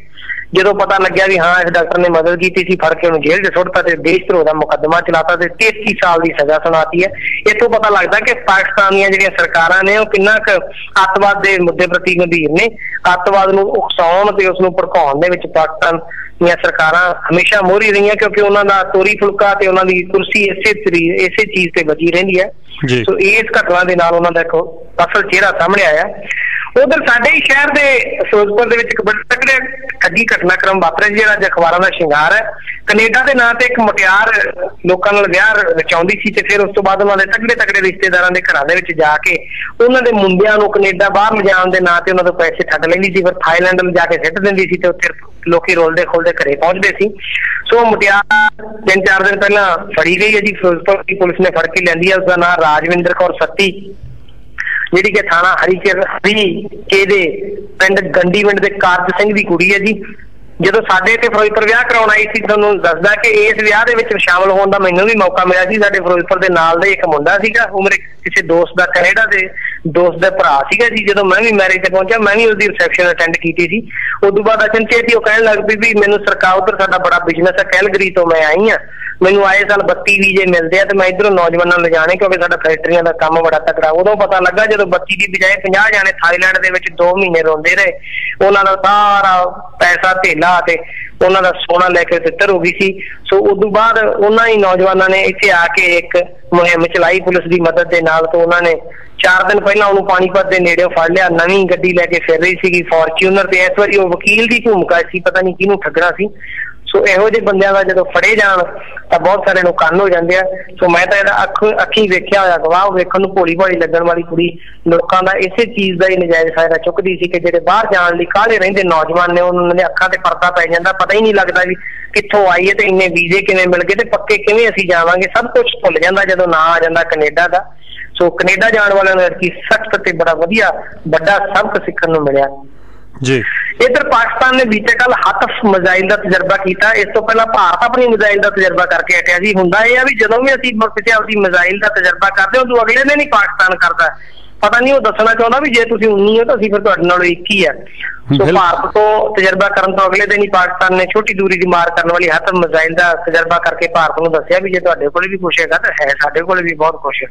ਜਦੋਂ ਪਤਾ ਲੱਗਿਆ ਵੀ ਹਾਂ ਇਸ ਡਾਕਟਰ ਨੇ ਮਦਦ ਕੀਤੀ ਸੀ ਫੜ ਕੇ ਉਹਨੂੰ ਜੇਲ੍ਹ 'ਚ ਸੁੱਟਤਾ ਤੇ ਦੇਸ਼ ਧਰੋਹ ਦਾ ਮੁਕੱਦਮਾ ਚਲਾਤਾ ਤੇ 33 ਸਾਲ ਦੀ ਸਜ਼ਾ ਸੁਣਾਤੀ ਹੈ। ਇਤੋਂ ਪਤਾ ਲੱਗਦਾ ਕਿ ਪਾਕਿਸਤਾਨ ਦੀਆਂ ਜਿਹੜੀਆਂ ਸਰਕਾਰਾਂ ਨੇ ਉਹ ਕਿੰਨਾ ਕੁ ਅੱਤਵਾਦ ਦੇ ਮੁੱਦੇ ਪ੍ਰਤੀ ਗੰਭੀਰ ਨੇ। ਅੱਤਵਾਦ ਨੂੰ ਉਕਸਾਉਣ ਤੇ ਉਸ ਨੂੰ ਭੜਕਾਉਣ ਦੇ ਵਿੱਚ ਪਾਕਿਸਤਾਨ ਦੀਆਂ ਸਰਕਾਰਾਂ ਹਮੇਸ਼ਾ ਮੋਹਰੀ ਰਹੀਆਂ ਕਿਉਂਕਿ ਉਹਨਾਂ ਦਾ ਤੋਰੀ ਫੁਲਕਾ ਤੇ ਉਹਨਾਂ ਦੀ ਕੁਰਸੀ ਇਸੇ ਤਰੀ ਇਸੇ ਚੀਜ਼ ਤੇ ਬਚੀ ਰਹਿੰਦੀ ਹੈ। ਸੋ ਇਸ ਘਟਨਾ ਦੇ ਨਾਲ ਉਹਨਾਂ ਦਾ ਇੱਕ ਅਸਲ ਚਿਹਰਾ ਸਾਹਮਣੇ ਆਇਆ। ਉਧਰ ਸਾਡੇ ਹੀ ਸ਼ਹਿਰ ਦੇ ਫਿਰੋਜ਼ਪੁਰ ਦੇ ਵਿੱਚ ਇੱਕ ਬੜਾ ਤਕੜੇ ਠੱਗੀ ਘਟਨਾਕ੍ਰਮ ਵਾਪਰਿਆ ਸੀ, ਜਿਹੜਾ ਅੱਜ ਅਖਬਾਰਾਂ ਦਾ ਸ਼ਿੰਗਾਰ ਹੈ। ਕੈਨੇਡਾ ਦੇ ਨਾਂ ਤੇ ਇੱਕ ਮੁਟਿਆਰ ਲੋਕਾਂ ਨਾਲ ਵਿਆਹ ਰਚਾਉਂਦੀ ਸੀ ਤੇ ਫਿਰ ਉਸ ਤੋਂ ਬਾਅਦ ਉਹਨਾਂ ਦੇ ਤਕੜੇ ਤਕੜੇ ਰਿਸ਼ਤੇਦਾਰਾਂ ਦੇ ਘਰਾਂ ਦੇ ਵਿੱਚ ਜਾ ਕੇ ਉਹਨਾਂ ਦੇ ਮੁੰਡਿਆਂ ਨੂੰ ਕੈਨੇਡਾ ਬਾਹਰ ਲਿਜਾਣ ਦੇ ਨਾਂ ਤੇ ਉਹਨਾਂ ਤੋਂ ਪੈਸੇ ਠੱਗ ਲੈਂਦੀ ਸੀ, ਫਿਰ ਥਾਈਲੈਂਡ ਲਿਜਾ ਕੇ ਸਿੱਟ ਦਿੰਦੀ ਸੀ ਤੇ ਉੱਥੇ ਲੋਕੀ ਰੋਲਦੇ ਖੋਲਦੇ ਘਰੇ ਪਹੁੰਚਦੇ ਸੀ। ਸੋ ਮੁਟਿਆਰ ਤਿੰਨ ਚਾਰ ਦਿਨ ਪਹਿਲਾਂ ਫੜੀ ਗਈ ਹੈ ਜੀ, ਫਿਰੋਜ਼ਪੁਰ ਦੀ ਪੁਲਿਸ ਨੇ ਫੜ ਕੇ ਲੈਂਦੀ ਹੈ ਉਸ ਦਾ ਨਾਮ ਰਾਜਵਿੰਦਰ ਕੌਰ ਸੱਤੀ। ਜਿਹੜੀ ਕਿ ਥਾਣਾ ਹਰੀਕੇ ਹਰੀ ਕੇ ਦੇ ਪਿੰਡ ਗੰਡੀ ਪਿੰਡ ਦੇ ਕਾਰਜ ਸਿੰਘ ਦੀ ਕੁੜੀ ਹੈ ਜੀ। ਜਦੋਂ ਸਾਡੇ ਤੇ ਫਿਰੋਜ਼ਪੁਰ ਵਿਆਹ ਕਰਾਉਣ ਆਈ ਸੀ, ਤੁਹਾਨੂੰ ਦੱਸਦਾ ਕਿ ਇਸ ਵਿਆਹ ਦੇ ਵਿੱਚ ਸ਼ਾਮਲ ਹੋਣ ਦਾ ਮੈਨੂੰ ਵੀ ਮੌਕਾ ਮਿਲਿਆ ਸੀ ਸਾਡੇ ਫਿਰੋਜ਼ਪੁਰ ਦੇ ਨਾਲ ਦੇ ਇੱਕ ਮੁੰਡਾ ਸੀਗਾ, ਉਹ ਮੇਰੇ ਕਿਸੇ ਦੋਸਤ ਦਾ ਕੈਨੇਡਾ ਦੇ ਦੋਸਤ ਦਾ ਭਰਾ ਸੀਗਾ ਜੀ। ਜਦੋਂ ਮੈਂ ਵੀ ਮੈਰਿਜ ਤੇ ਪਹੁੰਚਿਆ, ਮੈਂ ਵੀ ਉਹਦੀ ਰਿਸੈਪਸ਼ਨ ਅਟੈਂਡ ਕੀਤੀ ਸੀ। ਉਸ ਤੋਂ ਬਾਅਦ ਅਚਨਚੇਤ ਹੀ ਉਹ ਕਹਿਣ ਲੱਗ ਪਈ ਵੀ ਮੈਨੂੰ ਸਰਕਾਰ ਉਧਰ ਸਾਡਾ ਬੜਾ ਬਿਜ਼ਨਸ ਹੈ, ਕੈਲਗਰੀ ਤੋਂ ਮੈਂ ਆਈ ਆ ਮੈਨੂੰ ਆਏ ਸਾਲ 32 ਵੀਜ਼ੇ ਮਿਲਦੇ ਆ ਤੇ ਮੈਂ ਇਧਰੋਂ ਨੌਜਵਾਨਾਂ ਨੂੰ ਲਿਜਾਣੇ ਕਿਉਂਕਿ ਸਾਡਾ ਫੈਕਟਰੀਆਂ ਦਾ ਕੰਮ ਬੜਾ ਤਕੜਾ। ਉਦੋਂ ਪਤਾ ਲੱਗਾ ਜਦੋਂ 32 ਦੀ ਬਜਾਏ 50 ਜਾਣੇ ਥਾਈਲੈਂਡ ਦੇ ਵਿੱਚ 2 ਮਹੀਨੇ ਰੋਂਦੇ ਰਹੇ। ਉਹਨਾਂ ਦਾ ਸਾਰਾ ਪੈਸਾ ਧੇਲਾ ਤੇ ਉਹਨਾਂ ਦਾ ਸੋਨਾ ਲੈ ਕੇ ਤਿੱਤਰ ਹੋ ਗਈ ਸੀ। ਸੋ ਉਸ ਬਾਅਦ ਉਹਨਾਂ ਹੀ ਨੌਜਵਾਨਾਂ ਨੇ ਇੱਥੇ ਆ ਕੇ ਇੱਕ ਮੁਹਿੰਮ ਚਲਾਈ ਪੁਲਿਸ ਦੀ ਮਦਦ ਦੇ ਨਾਲ ਤੋਂ ਉਹਨਾਂ ਨੇ 4 ਦਿਨ ਪਹਿਲਾਂ ਉਹਨੂੰ ਪਾਣੀਪਤ ਦੇ ਨੇੜੇ ਫੜ ਲਿਆ। ਨਵੀਂ ਗੱਡੀ ਲੈ ਕੇ ਫਿਰ ਰਹੀ ਸੀਗੀ ਫੋਰਚੂਨਰ ਤੇ। ਇਸ ਵਾਰੀ ਉਹ ਵਕੀਲ ਦੀ ਭੂਮਿਕਾ ਸੀ, ਪਤਾ ਨਹੀਂ ਕਿਹਨੂੰ ਠੱਗਣਾ ਸੀ। ਸੋ ਇਹੋ ਜਿਹੇ ਬੰਦਿਆਂ ਦਾ ਜਦੋਂ ਫੜੇ ਜਾਣ, ਤਾਂ ਬਹੁਤ ਸਾਰੇ ਨੂੰ ਕੰਨ ਹੋ ਜਾਂਦੇ ਆ। ਸੋ ਮੈਂ ਤਾਂ ਇਹਦਾ ਅੱਖ, ਅੱਖੀ ਵੇਖਿਆ ਹੋਇਆ, ਗਵਾਹ ਵੇਖਣ ਨੂੰ ਭੋਲੀ ਭਾਲੀ ਲੱਗਣ ਵਾਲੀ ਕੁੜੀ ਲੋਕਾਂ ਦਾ ਇਸੇ ਚੀਜ਼ ਦਾ ਹੀ ਨਜਾਇਜ਼ ਫਾਇਦਾ ਚੁੱਕਦੀ ਸੀ ਕਿ ਜਿਹੜੇ ਬਾਹਰ ਜਾਣ ਲਈ ਕਾਹਲੇ ਰਹਿੰਦੇ ਨੌਜਵਾਨ ਨੇ, ਉਹਨਾਂ ਦੇ ਅੱਖਾਂ ਤੇ ਪਰਦਾ ਪੈ ਜਾਂਦਾ, ਪਤਾ ਹੀ ਨਹੀਂ ਲੱਗਦਾ ਵੀ ਕਿੱਥੋਂ ਆਈਏ ਤੇ ਇੰਨੇ ਵੀਜ਼ੇ ਕਿਵੇਂ ਮਿਲ ਗਏ ਤੇ ਪੱਕੇ ਕਿਵੇਂ ਅਸੀਂ ਜਾਵਾਂਗੇ। ਸਭ ਕੁਝ ਭੁੱਲ ਜਾਂਦਾ ਜਦੋਂ ਨਾਂ ਆ ਜਾਂਦਾ ਕੈਨੇਡਾ ਦਾ। ਸੋ ਕੈਨੇਡਾ ਜਾਣ ਵਾਲਿਆਂ ਨੂੰ ਕੀ ਸਖਤ ਤੇ ਬੜਾ ਵਧੀਆ ਵੱਡਾ ਸਬਕ ਸਿੱਖਣ ਨੂੰ ਮਿਲਿਆ। ਜੀ। ਇਧਰ ਪਾਕਿਸਤਾਨ ਨੇ ਬੀਤੇ ਕੱਲ ਹਤਫ ਮਿਜ਼ਾਈਲ ਦਾ ਤਜਰਬਾ ਕੀਤਾ। ਇਸ ਤੋਂ ਪਹਿਲਾਂ ਭਾਰਤ ਆਪਣੀ ਮਿਜ਼ਾਈਲ ਦਾ ਤਜਰਬਾ ਕਰਕੇ ਹਟਿਆ ਸੀ। ਹੁੰਦਾ ਇਹ ਆ ਵੀ ਜਦੋਂ ਵੀ ਅਸੀਂ ਕਿਸੇ ਆਪਣੀ ਮਿਜ਼ਾਈਲ ਦਾ ਤਜਰਬਾ ਕਰਦੇ ਹਾਂ ਉਦੋਂ ਅਗਲੇ ਦਿਨ ਹੀ ਪਾਕਿਸਤਾਨ ਕਰਦਾ ਪਤਾ ਨਹੀਂ ਉਹ ਦੱਸਣਾ ਚਾਹੁੰਦਾ ਵੀ ਜੇ ਤੁਸੀਂ 19 ਹੋ ਤਾਂ ਅਸੀਂ ਫਿਰ ਤੁਹਾਡੇ ਨਾਲੋਂ 21 ਆ। ਸੋ। ਭਾਰਤ ਤੋਂ ਤਜਰਬਾ ਕਰਨ ਤੋਂ ਅਗਲੇ ਦਿਨ ਹੀ ਪਾਕਿਸਤਾਨ ਨੇ ਛੋਟੀ ਦੂਰੀ ਦੀ ਮਾਰ ਕਰਨ ਵਾਲੀ ਹਤਫ ਮਿਜ਼ਾਈਲ ਦਾ ਤਜਰਬਾ ਕਰਕੇ ਭਾਰਤ ਨੂੰ ਦੱਸਿਆ ਵੀ ਜੇ ਤੁਹਾਡੇ ਕੋਲ ਵੀ ਕੁਛ ਹੈਗਾ ਤਾਂ ਹੈ ਸਾਡੇ ਕੋਲ ਵੀ ਬਹੁਤ ਹੈ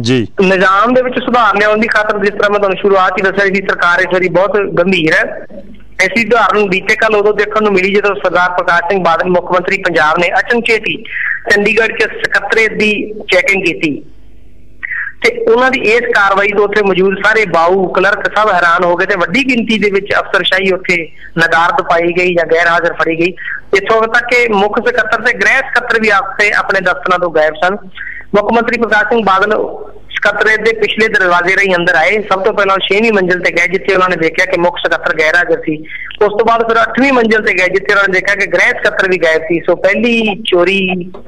ਜੀ। ਨਿਜ਼ਾਮ ਦੇ ਵਿੱਚ ਸੁਧਾਰ ਲਿਆਉਣ ਦੀ ਖਾਤਰ ਜਿਸ ਤਰ੍ਹਾਂ ਮੈਂ ਤੁਹਾਨੂੰ ਸ਼ੁਰੂਆਤ ਹੀ ਦੱਸਿਆ ਸੀ, ਸਰਕਾਰ ਇਸ ਵਾਰੀ ਬਹੁਤ ਗੰਭੀਰ ਹੈ। ਐਸੀ ਉਦਾਹਰਨ ਬੀਤੇ ਕੱਲ ਉਦੋਂ ਦੇਖਣ ਨੂੰ ਮਿਲੀ ਜਦੋਂ ਸਰਦਾਰ ਪ੍ਰਕਾਸ਼ ਸਿੰਘ ਬਾਦਲ, ਮੁੱਖ ਮੰਤਰੀ ਪੰਜਾਬ ਨੇ ਅਚਨਚੇਤ ਹੀ ਚੰਡੀਗੜ੍ਹ 'ਚ ਸਕੱਤਰੇਤ ਦੀ ਚੈਕਿੰਗ ਕੀਤੀ। ਤੇ ਉਹਨਾਂ ਦੀ ਇਸ ਕਾਰਵਾਈ ਤੋਂ ਉੱਥੇ ਮੌਜੂਦ ਸਾਰੇ ਬਾਊ, ਕਲਰਕ ਸਭ ਹੈਰਾਨ ਹੋ ਗਏ ਤੇ ਵੱਡੀ ਗਿਣਤੀ ਦੇ ਵਿੱਚ ਅਫਸਰਸ਼ਾਹੀ ਉੱਥੇ ਨਦਾਰਦ ਪਾਈ ਗਈ ਜਾਂ ਗੈਰ ਹਾਜ਼ਰ ਫੜੀ ਗਈ। ਇੱਥੋਂ ਤੱਕ ਕਿ ਮੁੱਖ ਸਕੱਤਰ ਤੇ ਗ੍ਰਹਿ ਸਕੱਤਰ ਵੀ ਆਪਸੇ ਆਪਣੇ ਦਫ਼ਤਰਾਂ ਤੋਂ ਗਾਇਬ ਸਨ। ਮੁੱਖ ਮੰਤਰੀ ਪ੍ਰਕਾਸ਼ ਸਿੰਘ ਬਾਦਲ ਸਕੱਤਰੇਤ ਦੇ ਪਿਛਲੇ ਦਰਵਾਜ਼ੇ ਰਾਹੀਂ ਅੰਦਰ ਆਏ। ਸਭ ਤੋਂ ਪਹਿਲਾਂ 6ਵੀਂ ਮੰਜ਼ਿਲ ਤੇ ਗਏ, ਜਿੱਥੇ ਉਹਨਾਂ ਨੇ ਦੇਖਿਆ ਕਿ ਮੁੱਖ ਸਕੱਤਰ ਗੈਰ ਹਾਜ਼ਰ ਸੀ। ਉਸ ਤੋਂ ਬਾਅਦ ਫਿਰ 8ਵੀਂ ਮੰਜ਼ਿਲ ਤੇ ਗਏ, ਜਿੱਥੇ ਉਹਨਾਂ ਨੇ ਦੇਖਿਆ ਕਿ ਗ੍ਰਹਿ ਸਕੱਤਰ ਵੀ ਗਾਇਬ ਸੀ। ਸੋ ਪਹਿਲੀ ਚੋਰੀ